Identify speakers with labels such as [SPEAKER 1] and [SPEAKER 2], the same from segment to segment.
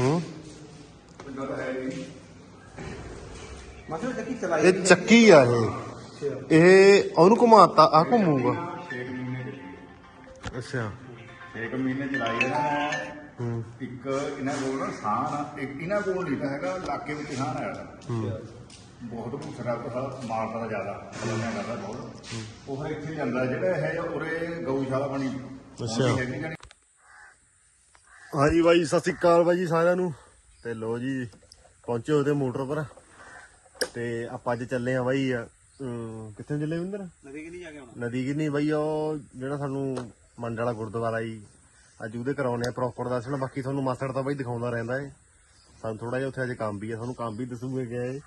[SPEAKER 1] ਹੂੰ?
[SPEAKER 2] ਮਤਲਬ ਚੱਕੀ ਚਲਾਈ
[SPEAKER 1] ਇਹ ਚੱਕੀ ਆ ਇਹ। ਇਹ ਉਹਨੂੰ ਘੁਮਾਤਾ ਆ ਘੁੰਮੂਗਾ।
[SPEAKER 3] 6 ਮਹੀਨੇ
[SPEAKER 1] ਅੱਛਾ
[SPEAKER 3] 6 ਮਹੀਨੇ ਚਲਾਈ ਨੇ
[SPEAKER 1] ਹੂੰ।
[SPEAKER 3] ਇੱਕ ਇਹਨਾਂ ਕੋਲ ਨਾ ਆ, ਇੱਕ ਇਹਨਾਂ ਕੋਲ ਨਹੀਂ ਤਾਂ ਹੈਗਾ ਇਲਾਕੇ ਵਿੱਚ ਸਾਨ ਆਇਆ।
[SPEAKER 1] ਹੂੰ।
[SPEAKER 3] ਬਹੁਤ ਭੁੱਖੜਾ ਤਾਂ ਮਾਰਦਾ ਦਾ ਜ਼ਿਆਦਾ ਬੋਲਣਾ ਕਰਦਾ ਬਹੁਤ। ਉਹ ਫਿਰ ਇੱਥੇ ਜਾਂਦਾ ਜਿਹੜਾ ਇਹ ਉਰੇ ਗਊਸ਼ਾਲਾ ਬਣੀ।
[SPEAKER 1] ਅੱਛਾ। ਹਾਂਜੀ ਬਾਈ ਸਤਿ ਸ੍ਰੀ ਅਕਾਲ ਬਾਈ ਸਾਰਿਆਂ ਨੂੰ। ਤੇ ਲੋ ਜੀ ਪਹੁੰਚੇ ਹੋਏ ਤੇ ਮੋਟਰ ਪਰ। ਤੇ ਆਪਾਂ ਅੱਜ ਚੱਲੇ ਆ ਬਾਈ ਕਿੱਥੇ ਚੱਲੇ ਵਿੰਦਰ
[SPEAKER 2] ਨਦੀ ਕਿ ਨਹੀਂ ਜਾ ਕੇ ਆਉਣਾ?
[SPEAKER 1] ਨਦੀ ਕਿੰਨੀ ਬਾਈ ਉਹ ਜਿਹੜਾ ਸਾਨੂੰ ਮੰਡ ਵਾਲਾ ਗੁਰਦੁਆਰਾ ਜੀ ਅੱਜ ਉਹਦੇ ਕਰਾਉਣੇ ਆ ਪ੍ਰੋਪਰ ਦੱਸਣਾ ਬਾਕੀ ਤੁਹਾਨੂੰ ਮਾਸੜ ਤਾਂ ਬਾਈ ਦਿਖਾਉਂਦਾ ਰਹਿੰਦਾ ਏ। ਸਾਨੂੰ ਥੋੜਾ ਜਿਹਾ ਉੱਥੇ ਅੱਜ ਕੰਮ ਵੀ ਆ ਤੁਹਾਨੂੰ ਕੰਮ ਵੀ ਦੱਸੂਗੇ ਗਿਆ ਏ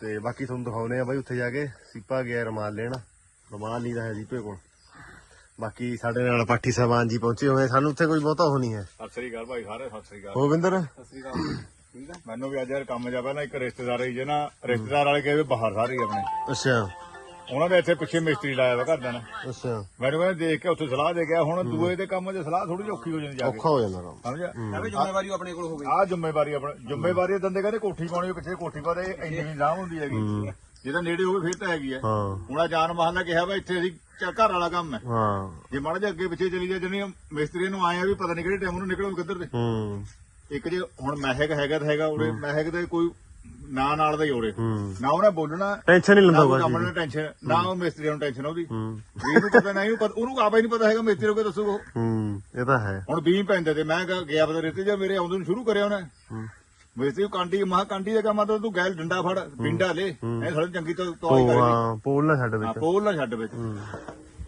[SPEAKER 1] ਤੇ ਬਾਕੀ ਤੁਹਾਨੂੰ ਦਿਖਾਉਨੇ ਆ ਬਾਈ ਉੱਥੇ ਜਾ ਕੇ ਸੀਪਾ ਗਿਆ ਰਮਾਲ ਲੈਣ। ਰਮਾਲ ਨਹੀਂ ਦਾ ਹੈ ਦੀਪੇ ਕੋਲ। ਬਾਕੀ ਸਾਡੇ ਨਾਲ ਪਾਠੀ ਸਾਹਿਬਾਨ ਜੀ ਪਹੁੰਚੇ ਹੋਏ ਸਾਨੂੰ ਉੱਥੇ ਕੋਈ ਬਹੁਤਾ ਨਹੀਂ ਹੈ।
[SPEAKER 3] ਸਤਿ ਸ੍ਰੀ ਅਕਾਲ ਭਾਈ ਸਾਰੇ ਸਤਿ ਸ੍ਰੀ ਅਕਾਲ।
[SPEAKER 1] ਹੋਵਿੰਦਰ
[SPEAKER 2] ਸਤਿ ਸ੍ਰੀ ਅਕਾਲ। ਠੀਕ ਆ?
[SPEAKER 3] ਮੈਨੂੰ ਵੀ ਅੱਜ ਯਾਰ ਕੰਮ ਜਾ ਪਹਿਲਾਂ ਇੱਕ ਰਿਸ਼ਤੇਦਾਰ ਹੀ ਜੇ ਨਾ ਰਿਸ਼ਤੇਦਾਰ ਵਾਲੇ ਕਹੇ ਬਾਹਰ ਸਾਰੇ ਹੀ ਆਪਣੇ।
[SPEAKER 1] ਅੱਛਾ।
[SPEAKER 3] ਉਹਨਾਂ ਦੇ ਇੱਥੇ ਪਿੱਛੇ ਮਿਸਤਰੀ ਲਾਇਆ ਵਾ ਘਰਦਿਆਂ ਨੇ।
[SPEAKER 1] ਅੱਛਾ।
[SPEAKER 3] ਮੈਨੂੰ ਕਹਿੰਦੇ ਦੇਖ ਕੇ ਉੱਥੇ ਸਲਾਹ ਦੇ ਗਿਆ ਹੁਣ ਦੂਏ ਦੇ ਕੰਮ 'ਚ ਸਲਾਹ ਥੋੜੀ ਜਿਹੀ ਔਖੀ ਹੋ ਜਾਂਦੀ ਜਾ ਕੇ।
[SPEAKER 1] ਔਖਾ ਹੋ ਜਾਂਦਾ ਕੰਮ।
[SPEAKER 3] ਸਮਝਿਆ?
[SPEAKER 2] ਐਵੇਂ ਜ਼ਿੰਮੇਵਾਰੀ ਆਪਣੇ ਕੋਲ ਹੋਵੇ।
[SPEAKER 3] ਆਹ ਜ਼ਿੰਮੇਵਾਰੀ ਆਪਣੀ ਜ਼ਿੰਮੇਵਾਰੀ ਦੰਦੇ ਕਹਿੰਦੇ ਕੋਠੀ ਪਾਉਣੀ ਪਿੱਛੇ ਕੋਠੀ ਪਾਦੇ ਇੰਨੀ ਨਿਜ਼ਾਮ ਹੁੰਦੀ ਹੈਗੀ। ਜੇ ਤਾਂ ਨੇੜੇ ਹੋਵੇ ਫਿਰ ਤਾਂ ਹੈਗੀ ਹੈ
[SPEAKER 1] ਹਾਂ।
[SPEAKER 3] ਹੁਣ ਆ ਜਾਨ ਮਹਾਨ ਨੇ ਕਿਹਾ ਵਾ ਇੱਥੇ ਅਸੀਂ ਚ- ਘਰ ਵਾਲਾ ਕੰਮ ਹੈ।
[SPEAKER 1] ਹਾਂ।
[SPEAKER 3] ਜੇ ਮਾੜਾ ਜਿਹਾ ਅੱਗੇ ਪਿੱਛੇ ਚਲੀ ਜਾ ਜਣੀ ਮਿਸਤਰੀ ਨੂੰ ਆਏ ਆ ਵੀ ਪਤਾ ਨਹੀਂ ਕਿਹੜੇ ਟਾਈਮ ਨੂੰ ਨਿਕਲੂ ਕਿੱਧਰ ਦੇ
[SPEAKER 1] ਹੂੰ।
[SPEAKER 3] ਇੱਕ ਜੇ ਹੁਣ ਮਹਿਕ ਹੈਗਾ ਤਾਂ ਹੈਗਾ ਉਰੇ ਮਹਿਕ ਦੇ ਕੋਈ ਨਾਂ ਨਾਲ ਦਾ ਹੀ ਉਰੇ।
[SPEAKER 1] ਹੂੰ।
[SPEAKER 3] ਨਾ ਉਹਨੇ ਬੋਲਣਾ
[SPEAKER 1] ਟੈਨਸ਼ਨ ਨਹੀਂ
[SPEAKER 3] ਨਾ
[SPEAKER 1] ਲੈਂਦਾ
[SPEAKER 3] ਕੋਈ
[SPEAKER 1] ਬਾਜੀ।
[SPEAKER 3] ਕੰਮ ਨੂੰ ਟੈਨਸ਼ਨ ਨਾ ਉਹ ਮਿਸਤਰੀ ਨੂੰ ਟੈਨਸ਼ਨ ਉਹਦੀ।
[SPEAKER 1] ਹੂੰ।
[SPEAKER 3] ਵੀ ਇਹਨੂੰ ਪਤਾ ਨਹੀਂ ਪਤਾ- ਉਹਨੂੰ ਆਪਾ ਨਹੀਂ ਪਤਾ ਹੈਗਾ ਮਿਸਤਰੀ ਨੂੰ ਕੀ ਦੱਸੂਗਾ ਉਹ।
[SPEAKER 1] ਹੂੰ ਇਹ ਤਾਂ ਹੈ।
[SPEAKER 3] ਹੁਣ ਬੀਮ ਪੈਂਦੇ ਤੇ ਮੈਂ ਗਿਆ ਪਤਾ ਰੇਤੇ ਜਾਂ ਮੇਰੇ ਆਉਂਦੇ ਨੂੰ ਸ਼ੁਰੂ ਕਰਿਆ ਉਹਨੇ।
[SPEAKER 1] ਹੂੰ।
[SPEAKER 3] ਮਿਸਤਰੀ ਕਾਂਡੀ ਮਹਾ ਕਾਂਡੀ ਦਾ ਕੰਮ ਤਾਂ ਤੂੰ ਗੈਲ ਡੰਡਾ ਫੜ ਪਿੰਡਾ ਲੈ ਇਹ ਥੋੜੀ ਚੰਗੀ ਤੋਂ ਤੋਈ
[SPEAKER 1] ਉਹ
[SPEAKER 3] ਕਰੇ
[SPEAKER 1] ਹਾਂ ਪੋਲ ਨਾ ਛੱਡ
[SPEAKER 3] ਹਾਂ
[SPEAKER 1] ਵਿੱਚ
[SPEAKER 3] ਪੋਲ ਨਾ ਛੱਡ ਵਿੱਚ।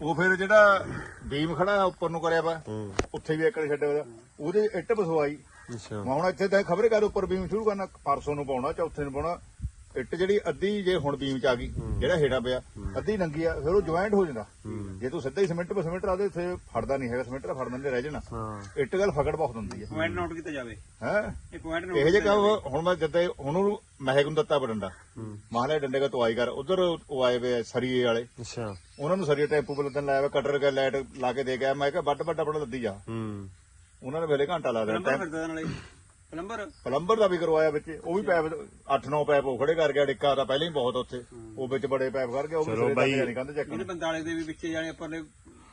[SPEAKER 3] ਉਹ ਫਿਰ ਜਿਹੜਾ ਬੀਮ ਖੜਾ ਉੱਪਰ ਨੂੰ ਕਰਿਆ ਵਾ
[SPEAKER 1] ਹੂੰ।
[SPEAKER 3] ਉੱਥੇ ਵੀ ਇੱਕ ਛੱਡਿਆ ਹੋਇਆ ਉਹਦੇ ਇੱਟ ਬਸਵਾਈ।
[SPEAKER 1] ਅੱਛਾ।
[SPEAKER 3] ਮੈਂ ਹੁਣ ਇੱਥੇ ਤਾਂ ਖਬਰੇ ਕਰ ਉੱਪਰ ਬੀਮ ਸ਼ੁਰੂ ਕਰਨਾ ਪਰਸੋਂ ਨੂੰ ਪਾਉਣਾ ਚੌਥੇ ਨੂੰ ਪਾਉਣਾ। ਇੱਟ ਜਿਹੜੀ ਅੱਧੀ ਜੇ ਹੁਣ ਬੀਮ ਚ ਆ ਗਈ ਜਿਹੜਾ ਹੇਠਾਂ ਪਿਆ ਅੱਧੀ ਨੰਗੀ ਆ ਫਿਰ ਉਹ ਜੁਆਇੰਟ ਹੋ ਜਾਂਦਾ। ਜੇ ਤੂੰ ਸਿੱਧਾ ਹੀ ਸਿਮੈਂਟ ਪਰ ਸਿਮੈਂਟ ਲਾ ਦੇ ਉੱਥੇ ਫੜਦਾ ਨਹੀਂ ਹੈਗਾ ਸਿਮੈਂਟ ਦਾ ਫੜਨ ਦੇ ਰਹਿ ਜਾਣਾ। ਇੱਟ ਗੱਲ ਫਕੜ ਬਹੁਤ ਹੁੰਦੀ ਹੈ
[SPEAKER 2] ਪੁਆਇੰਟ ਨੋਟ ਕੀਤਾ ਜਾਵੇ।
[SPEAKER 3] ਹੈ?
[SPEAKER 2] ਇਹ ਪੁਆਇੰਟ ਨੋਟ
[SPEAKER 3] ਇਹ ਜੇ ਕੰਮ ਹੁਣ ਮੈਂ ਜਦ ਹੁਣ ਉਹਨੂੰ ਮਹਿਕ ਨੂੰ ਦਿੱਤਾ ਬਡੰਡਾ ਮਾਹਲੇ ਡੰਡੇ ਦਾ ਤਵਾਈ ਕਰ ਉਧਰ ਉਹ ਆਏ ਵੇ ਸਰੀਏ ਵਾਲੇ।
[SPEAKER 1] ਅੱਛਾ।
[SPEAKER 3] ਉਹਨਾਂ ਨੂੰ ਸਰੀਏ ਟੈਂਪੂ ਬਲਦਨ ਲਾਇਆ ਵਾ ਕਟਰ ਕੇ ਲਾਈਟ ਲਾ ਕੇ ਦੇ ਗਿਆ ਮੈਂ ਕਿਹਾ ਵੱਡ ਵੱਡਾ ਬੜਾ ਲੱਦੀ ਜਾ।
[SPEAKER 1] ਹੂੰ।
[SPEAKER 3] ਉਹਨਾਂ ਨੇ ਵੇਲੇ ਘੰਟਾ ਲਾ ਦੇਣਾ
[SPEAKER 2] ਪਲੰਬਰ? ਪਲੰਬਰ
[SPEAKER 3] ਦਾ ਵੀ ਕਰਵਾਇਆ ਵਿੱਚ ਉਹ ਵੀ ਪੈਪ 8-9 ਪੈਪ ਉਹ ਖੜੇ ਕਰ ਗਿਆ ਡਿੱਕਾ ਤਾਂ ਪਹਿਲਾਂ ਹੀ ਬਹੁਤ ਉੱਥੇ। ਉਹ ਵਿੱਚ ਬੜੇ ਪੈਪ ਕਰ ਗਿਆ ਉਹ ਵੀ
[SPEAKER 1] ਚਲੋ
[SPEAKER 3] ਸਿਰੇ
[SPEAKER 1] ਬਾਈ।
[SPEAKER 3] ਨਹੀਂ ਕੰਧ ਚੱਕ
[SPEAKER 2] ਇਹਨੇ 45 ਦੇ ਵੀ ਵਿੱਚੇ ਜਾਣੇ ਉੱਪਰਲੇ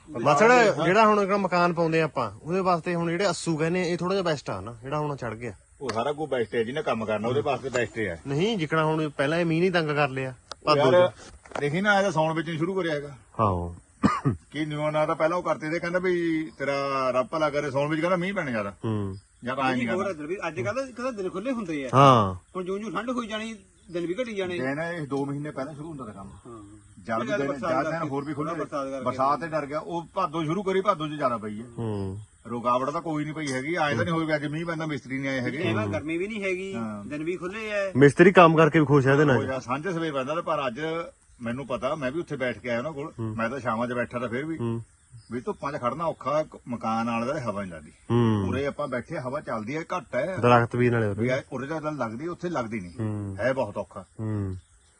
[SPEAKER 1] ਮਸੜ ਜਿਹੜਾ ਹੁਣ ਇੱਕ ਮਕਾਨ ਪਾਉਂਦੇ ਆਪਾਂ ਉਹਦੇ ਵਾਸਤੇ ਹੁਣ ਜਿਹੜੇ ਅੱਸੂ ਕਹਿੰਦੇ ਇਹ ਥੋੜਾ ਜਿਹਾ ਬੈਸਟ ਆ ਨਾ ਜਿਹੜਾ ਹੁਣ ਚੜ ਗਿਆ।
[SPEAKER 3] ਉਹ ਸਾਰਾ ਕੁਝ ਬੈਸਟ ਹੈ ਜਿਹਨੇ ਕੰਮ ਕਰਨਾ ਉਹਦੇ ਵਾਸਤੇ ਬੈਸਟ ਹੈ।
[SPEAKER 1] ਨਹੀਂ ਜਿਕਣਾ ਹੁਣ ਪਹਿਲਾਂ ਇਹ ਮੀਂਹ ਨਹੀਂ ਤੰਗ ਕਰ ਲਿਆ ਭਾਦੋ
[SPEAKER 3] ਯਾਰ
[SPEAKER 1] ਚ।
[SPEAKER 3] ਦੇਖੀ ਨਾ ਇਹਦਾ ਸੌਣ ਵਿੱਚ ਹੀ ਸ਼ੁਰੂ ਕਰਿਆ ਹੈਗਾ।
[SPEAKER 1] ਹਾਂ
[SPEAKER 3] ਕੀ ਨਿਊ ਨਾ ਤਾਂ ਪਹਿਲਾਂ ਉਹ ਕਰਤੇ ਤੇ ਕਹਿੰਦਾ ਵੀ ਤੇਰਾ ਰੱਬ ਭਲਾ ਕਰੇ ਸੌਣ ਵਿੱਚ ਕਹਿੰਦਾ ਮੀਂਹ ਪੈਣਾ ਜ਼ਿਆਦਾ।
[SPEAKER 1] ਹੂੰ।
[SPEAKER 3] ਜਾਂ ਤਾਂ ਐ ਨਹੀਂ
[SPEAKER 2] ਹੋਰ
[SPEAKER 3] ਕਰਦਾ
[SPEAKER 2] ਇੱਧਰ ਵੀ ਅੱਜ ਕੱਲ ਕਦਾ ਦਿਨ ਖੁੱਲੇ ਹੁੰਦੇ ਆ।
[SPEAKER 1] ਹਾਂ।
[SPEAKER 2] ਹੁਣ ਜਿਉਂ ਜਿਉਂ ਠੰਡ ਹੋਈ ਜਾਣੀ ਦਿਨ ਵੀ ਘਟੀ ਜਾਣੇ।
[SPEAKER 3] ਜੇ ਨਾ ਇਹ 2 ਮਹੀਨੇ ਪਹਿਲਾਂ ਸ਼ੁਰੂ ਹੁੰਦਾ ਤਾਂ ਕੰਮ।
[SPEAKER 2] ਹਾਂ।
[SPEAKER 3] ਜਦ
[SPEAKER 2] ਜਦ
[SPEAKER 3] ਦਿਨ
[SPEAKER 2] ਬਰਸਾਤ
[SPEAKER 3] ਜਦ ਦਿਨ
[SPEAKER 2] ਕਰਕੇ,
[SPEAKER 3] ਹੋਰ ਵੀ ਖੁੱਲੇ
[SPEAKER 2] ਬਰਸਾਤ ਕਰਕੇ।
[SPEAKER 3] ਬਰਸਾਤ ਤੇ ਡਰ ਗਿਆ ਉਹ ਭਾਦੋ ਸ਼ੁਰੂ ਕਰੀ ਭਾਦੋ ਚ ਜ਼ਿਆਦਾ ਪਈ ਹੈ
[SPEAKER 1] ਹੂੰ।
[SPEAKER 3] ਰੁਕਾਵਟ ਤਾਂ ਕੋਈ ਨਹੀਂ ਪਈ ਹੈਗੀ ਐਂ ਤਾਂ ਨਹੀਂ ਵੀ ਅੱਜ ਮੀਂਹ ਪੈਂਦਾ ਮਿਸਤਰੀ ਨਹੀਂ ਆਏ ਹੈਗੇ।
[SPEAKER 2] ਇਹਨਾਂ ਗਰਮੀ ਵੀ ਨਹੀਂ ਹੈਗੀ। ਦਿਨ ਵੀ ਖੁੱਲੇ ਐ
[SPEAKER 1] ਮਿਸਤਰੀ ਕੰਮ ਕਰਕੇ ਵੀ ਖੁਸ਼ ਹੈ ਇਹਦੇ ਨਾਲ।
[SPEAKER 3] ਸਾਂਝੇ ਸਵੇਰ ਪੈਂਦਾ ਪਰ ਅੱਜ ਮੈਨੂੰ ਪਤਾ ਮੈਂ ਵੀ ਉੱਥੇ ਬੈਠ ਕੇ ਆਇਆ ਉਹਨਾਂ ਕੋਲ। ਮੈਂ ਤਾਂ ਸ਼ਾਮਾਂ 'ਚ ਬੈਠਾ ਤਾਂ ਫਿਰ ਵੀ। ਵੀ ਧੁੱਪਾਂ 'ਚ ਖੜਨਾ ਔਖਾ ਮਕਾਨ ਨਾਲ ਦਾ ਹਵਾ ਨਹੀਂ ਲੱਗਦੀ।
[SPEAKER 1] ਹੂੰ।
[SPEAKER 3] ਉਰੇ ਆਪਾਂ ਬੈਠੇ ਹਵਾ ਚੱਲਦੀ ਹੈ ਘੱਟ ਹੈ।
[SPEAKER 1] ਦਰਖਤ ਵੀ ਨਾਲੇ
[SPEAKER 3] ਵੀ
[SPEAKER 1] ਉਰੇ।
[SPEAKER 3] ਇਹ ਉਰੇ ਤਾਂ ਲੱਗਦੀ ਉੱਥੇ ਲੱਗਦੀ ਨਹੀਂ।
[SPEAKER 1] ਹੂੰ।
[SPEAKER 3] ਹੈ ਬਹੁਤ ਔਖਾ।
[SPEAKER 1] ਹੂੰ।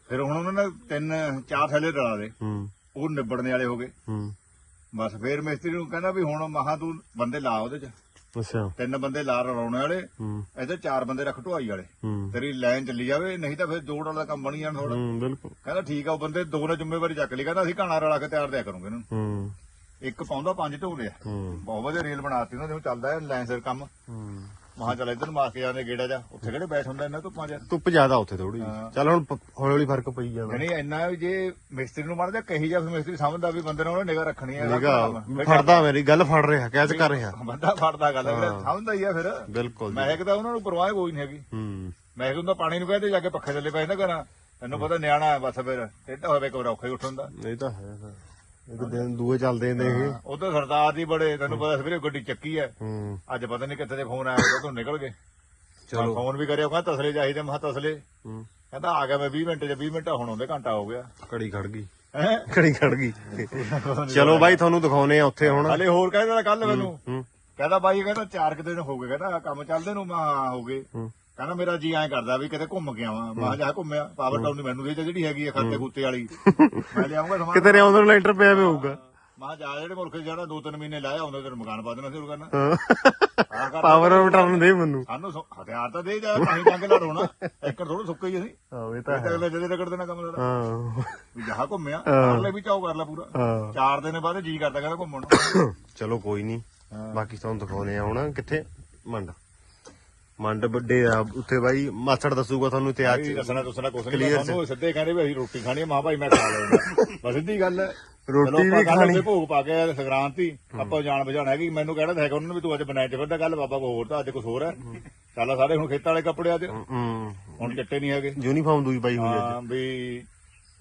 [SPEAKER 3] ਫਿਰ ਹੁਣ ਉਹਨਾਂ ਨੇ ਤਿੰਨ ਚਾਰ ਥੈਲੇ ਰਲਾ ਦੇ
[SPEAKER 1] ਹੂੰ।
[SPEAKER 3] ਉਹ ਨਿਬੜਨੇ ਵਾਲੇ ਹੋ ਗਏ।
[SPEAKER 1] ਹੂੰ।
[SPEAKER 3] ਬਸ ਫਿਰ ਮਿਸਤਰੀ ਨੂੰ ਕਹਿੰਦਾ ਵੀ ਹੁਣ ਮਹਾ ਤੂੰ ਬੰਦੇ ਲਾ ਉਹਦੇ 'ਚ।
[SPEAKER 1] ਅੱਛਾ।
[SPEAKER 3] ਤਿੰਨ ਬੰਦੇ ਲਾ ਰਲਾਉਣੇ ਵਾਲੇ।
[SPEAKER 1] ਹੂੰ।
[SPEAKER 3] ਇੱਧਰ ਚਾਰ ਬੰਦੇ ਰੱਖ ਢੁਆਈ ਵਾਲੇ।
[SPEAKER 1] ਹੂੰ।
[SPEAKER 3] ਤੇਰੀ ਲਾਈਨ ਚੱਲੀ ਜਾਵੇ ਨਹੀਂ ਤਾਂ ਫਿਰ ਜੋੜ ਵਾਲਾ ਕੰਮ ਬਣੀ ਜਾਣਾ ਥੋੜਾ
[SPEAKER 1] ਹੂੰ ਬਿਲਕੁਲ।
[SPEAKER 3] ਕਹਿੰਦਾ ਠੀਕ ਆ ਉਹ ਬੰਦੇ ਦੋ ਨੇ ਜ਼ਿੰਮੇਵਾਰੀ ਚੱਕ ਲਈ। ਕਹਿੰਦਾ ਅਸੀਂ ਘਾਣਾ ਰਲਾ ਕੇ ਤਿਆਰ ਦਿਆ ਕਰੂੰਗੇ ਇਹਨਾਂ
[SPEAKER 1] ਹੂੰ।
[SPEAKER 3] ਇੱਕ ਪਾਉਂਦਾ ਪੰਜ ਢੋਲੇ ਆ।
[SPEAKER 1] ਹੂੰ।
[SPEAKER 3] ਬਹੁਤ ਵਧੀਆ ਰੇਲ ਬਣਾਤੀ ਉਹਨਾਂ ਦੇ ਉਹ ਚੱਲਦਾ ਹੈ ਲਾਈਨ ਸਿਰ ਕੰਮ।
[SPEAKER 1] ਹੂੰ।
[SPEAKER 3] ਮਹਾ ਚੱਲ ਇੱਧਰ ਨੂੰ ਮਾਰ ਕੇ ਜਾਂਦੇ ਗੇੜਾ ਜਾ ਉੱਥੇ ਕਿਹੜੇ ਬੈਠ ਹੁੰਦਾ ਇਹਨਾਂ ਧੁੱਪਾਂ 'ਚ?
[SPEAKER 1] ਧੁੱਪ ਜ਼ਿਆਦਾ ਉੱਥੇ ਥੋੜੀ
[SPEAKER 3] ਹਾਂ।
[SPEAKER 1] ਚੱਲ ਹੁਣ ਪ- ਹੌਲੀ ਹੌਲੀ ਫ਼ਰਕ ਪਈ ਜਾਂਦਾ
[SPEAKER 3] ਯਾਨੀ ਇੰਨਾ ਵੀ ਜੇ ਮਿਸਤਰੀ ਨੂੰ ਮਾਰਦਾ ਕਹੀ ਜਾ ਫਿਰ ਮਿਸਤਰੀ ਸਮਝਦਾ ਵੀ ਬੰਦੇ ਨੂੰ ਉਹਨੇ ਨਿਗਾ ਰੱਖਣੀ ਹੈ।
[SPEAKER 1] ਨਿਗਾ ਫੜਦਾ ਮੇਰੀ ਗੱਲ ਫੜ ਰਿਹਾ ਕੈਚ ਕਰ ਰਿਹਾ।
[SPEAKER 3] ਬੰਦਾ ਫੜਦਾ ਗੱਲ ਸਮਝਦਾ ਹੀ ਆ ਫਿਰ।
[SPEAKER 1] ਬਿਲਕੁਲ ਜੀ।
[SPEAKER 3] ਮੈਂ ਕਿਹਾ ਉਹਨਾਂ ਨੂੰ ਪਰਵਾਹ ਕੋਈ ਨਹੀਂ ਹੈਗੀ।
[SPEAKER 1] ਹੂੰ।
[SPEAKER 3] ਮੈਂ ਕਿਹਾ ਪਾਣੀ ਨੂੰ ਕਹਿੰਦੇ ਜਾ ਕੇ ਪੱਖੇ ਥੱਲੇ ਬੈਠ ਨਾ ਕਰਾਂ ਤੈਨੂੰ ਪਤਾ ਨਿਆਣਾ ਹੈ ਬਸ ਫਿਰ ਟੇਢਾ ਹੋਵੇ ਕੋਈ ਔਖਾ ਹੀ ਉੱਠਣ ਦਾ।
[SPEAKER 1] ਨਹੀਂ ਤਾਂ ਹੈ। ਇੱਕ ਦਿਨ ਦੂਏ ਚੱਲਦੇ ਨੇ ਇਹ
[SPEAKER 3] ਉਧਰ ਸਰਦਾਰ ਦੀ ਬੜੇ ਤੈਨੂੰ ਪਤਾ ਸਵੇਰੇ ਗੱਡੀ ਚੱਕੀ ਹੂੰ। ਅੱਜ ਪਤਾ ਨਹੀਂ ਕਿੱਥੇ ਦੇ ਫੋਨ ਆਇਆ ਉਦੋਂ ਤੋਂ ਨਿਕਲ ਗਏ। ਚਲੋ। ਫੋਨ ਵੀ ਕਰਿਆ ਕਹਿੰਦਾ ਤਸਲੇ ਚਾਹੀਦੇ ਮੈਂ ਤਸਲੇ।
[SPEAKER 1] ਹੂੰ।
[SPEAKER 3] ਕਹਿੰਦਾ ਆ ਗਿਆ ਮੈਂ 20 ਮਿੰਟ ਚ 20 ਮਿੰਟ ਹੁਣ ਆਉਂਦੇ ਘੰਟਾ ਹੋ ਗਿਆ।
[SPEAKER 1] ਘੜੀ ਖੜ ਗਈ।
[SPEAKER 3] ਹੈ?
[SPEAKER 1] ਘੜੀ ਖੜ ਗਈ। ਚਲੋ ਬਾਈ ਤੁਹਾਨੂੰ ਦਿਖਾਉਨੇ ਆ ਉੱਥੇ ਹੁਣ।
[SPEAKER 3] ਹਲੇ ਹੋਰ ਕਹਿੰਦਾ ਕੱਲ ਮੈਨੂੰ। ਕਹਿੰਦਾ ਬਾਈ ਕਹਿੰਦਾ ਚਾਰ ਕੁ ਦਿਨ ਹੋ ਗਏ ਕਹਿੰਦਾ ਕੰਮ ਚੱਲਦੇ ਨੂੰ ਮੈਂ ਹਾਂ ਹੋ ਗਏ। ਕਹਿੰਦਾ ਮੇਰਾ ਜੀ ਐਂ ਕਰਦਾ ਵੀ ਕਿਤੇ ਘੁੰਮ ਕੇ ਆਵਾਂ। ਮੈਂ ਜਾ ਘੁੰਮਿਆ ਪਾਵਰ ਟਾਊਨ ਮੈਨੂੰ ਦੇ ਜਿਹੜੀ ਹੈਗੀ ਆ ਖਾਤੇ ਖੂਤੇ ਵਾਲੀ। ਮੈਂ ਲਿਆਉਂਗਾ ਸਮਾਨ।
[SPEAKER 1] ਕਿਤੇ ਰਿਆਉਂਦਰ ਲੈਂਟਰ ਪਿਆ ਹੋਊਗਾ।
[SPEAKER 3] ਮਾਂ ਜਾ ਜਿਹੜੇ ਮੁਲਕ ਜਾਣਾ ਦੋ ਤਿੰਨ ਮਹੀਨੇ ਲਾਇਆ ਹੁੰਦਾ ਤੈਨੂੰ ਮਕਾਨ ਪਾ ਦੇਣਾ ਸ਼ੁਰੂ ਕਰਨਾ।
[SPEAKER 1] ਪਾਵਰ ਆਫ ਟਰਨ ਦੇ ਮੈਨੂੰ।
[SPEAKER 3] ਸਾਨੂੰ ਹਥਿਆਰ ਤਾਂ ਦੇ ਜਾ ਤਾਂ ਹੀ ਜੰਗ ਲੜ ਹੋਣਾ। ਏਕੜ ਥੋੜਾ ਸੁੱਕਾ ਹੀ ਅਸੀਂ।
[SPEAKER 1] ਹਾਂ ਇਹ
[SPEAKER 3] ਤਾਂ ਅਗਲੇ ਜਦੇ ਰਗੜ ਦੇਣਾ ਕੰਮ ਦਾ
[SPEAKER 1] ਹਾਂ।
[SPEAKER 3] ਵੀ ਜਹਾ ਘੁੰਮਿਆ ਕਰ ਲੈ ਵੀ ਚਾਉ ਕਰ ਲੈ ਪੂਰਾ। ਚਾਰ ਦਿਨ ਬਾਅਦ ਜੀ ਕਰਦਾ ਕਹਿੰਦਾ ਘੁੰਮਣ।
[SPEAKER 1] ਚਲੋ ਕੋਈ ਨਹੀਂ। ਬਾਕੀ ਤੁਹਾਨੂੰ ਦਿਖਾਉਨੇ ਆ ਹੁਣ ਕਿੱਥੇ। ਮੰਡ। ਮੰਡ ਵੱਡੇ ਆ ਉੱਥੇ ਬਾਈ ਮਾਸੜ ਦੱਸੂਗਾ ਤੁਹਾਨੂੰ
[SPEAKER 3] ਵੀ
[SPEAKER 1] ਚ।
[SPEAKER 3] ਦੱਸਣਾ ਦੱਸਣਾ ਕੁਛ
[SPEAKER 1] Clear
[SPEAKER 3] ਨਹੀਂ। ਸਾਨੂੰ ਸਿੱਧੇ ਕਹਿੰਦੇ ਵੀ ਅਸੀਂ ਰੋਟੀ ਖਾਣੀ ਆ ਮਾਂ ਭਾਈ ਮੈਂ ਖਾ ਲੈਂਦਾ। ਬਸ ਸਿੱਧੀ ਗੱਲ ਹੈ।
[SPEAKER 1] ਰੋਟੀ
[SPEAKER 3] ਚਲੋ ਆਪਾਂ
[SPEAKER 1] ਵੀ
[SPEAKER 3] ਕੱਲ੍ਹ
[SPEAKER 1] ਖਾਣੀ।
[SPEAKER 3] ਉੱਥੇ ਭੋਗ ਪਾ ਕੇ ਆਏ ਸੰਗਰਾਂਤੀ ਆਪਾਂ ਜਾਣ ਬਜਾਣਾ ਹੈਗੀ। ਮੈਨੂੰ ਕਹਿਣਾ ਤਾਂ ਹੈਗਾ ਉਹਨਾਂ ਨੇ ਵੀ ਤੂੰ ਅੱਜ ਬਣਾਇਆ ਫਿਰਦਾ ਕੱਲ ਬਾਬਾ ਕੋ ਹੋਰ ਤਾਂ ਅੱਜ ਕੁਝ ਹੋਰ ਹੈ। ਚੱਲ ਸਾਡੇ ਹੁਣ ਖੇਤਾਂ ਵਾਲੇ ਕੱਪੜੇ ਅੱਜ।
[SPEAKER 1] ਹੂੰ
[SPEAKER 3] ਹੁਣ ਚਿੱਟੇ ਨਹੀਂ ਹੈਗੇ।
[SPEAKER 1] ਯੂਨੀਫਾਰਮ ਦੂਈ ਪਾਈ ਹੋਈ ਅੱਜ
[SPEAKER 3] ਹਾਂ ਵੀ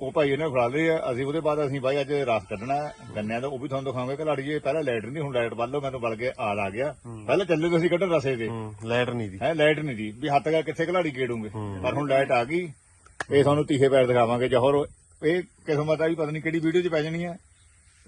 [SPEAKER 3] ਉਹ ਭਾਈ ਇਹਨੇ ਫੜਾ ਲਏ ਆ। ਅਸੀਂ ਉਹਦੇ ਬਾਅਦ ਅਸੀਂ ਬਾਈ ਅੱਜ ਰਸ ਕੱਢਣਾ ਗੰਨਿਆਂ ਦਾ ਉਹ ਵੀ ਤੁਹਾਨੂੰ ਦਿਖਾਵਾਂਗੇ ਘਲਾੜੀ ਜੀ ਪਹਿਲਾਂ ਲਾਈਟ ਨਹੀਂ ਹੁਣ ਲਾਈਟ ਵੱਲ ਮੈਨੂੰ ਬਲ ਕੇ ਆਲ ਆ ਗਿਆ। ਪਹਿਲਾਂ ਚੱਲੇ ਤੁਸੀਂ ਕੱਢਣ ਰਸੇ ਦੇ
[SPEAKER 1] ਲਾਈਟ ਨਹੀਂ ਦੀ।
[SPEAKER 3] ਹੈ ਲਾਈਟ ਨਹੀਂ ਦੀ। ਵੀ ਹੱਥ ਗਾ ਕਿੱਥੇ ਘਲਾੜੀ ਗੇੜੂਗੇ? ਪਰ ਹੁਣ ਲਾਈਟ ਆ ਗਈ। ਇਹ ਤੁਹਾਨੂੰ ਤੀਖੇ ਪੈਰ ਦਿਖਾਵਾਂਗੇ। ਜਹਰ ਇਹ ਕਿਸਮਤ ਆ ਵੀ ਪਤਾ ਨਹੀਂ ਕਿਹੜੀ ਵੀਡੀਓ 'ਚ ਪੈ ਜਾਣੀ ਹੈ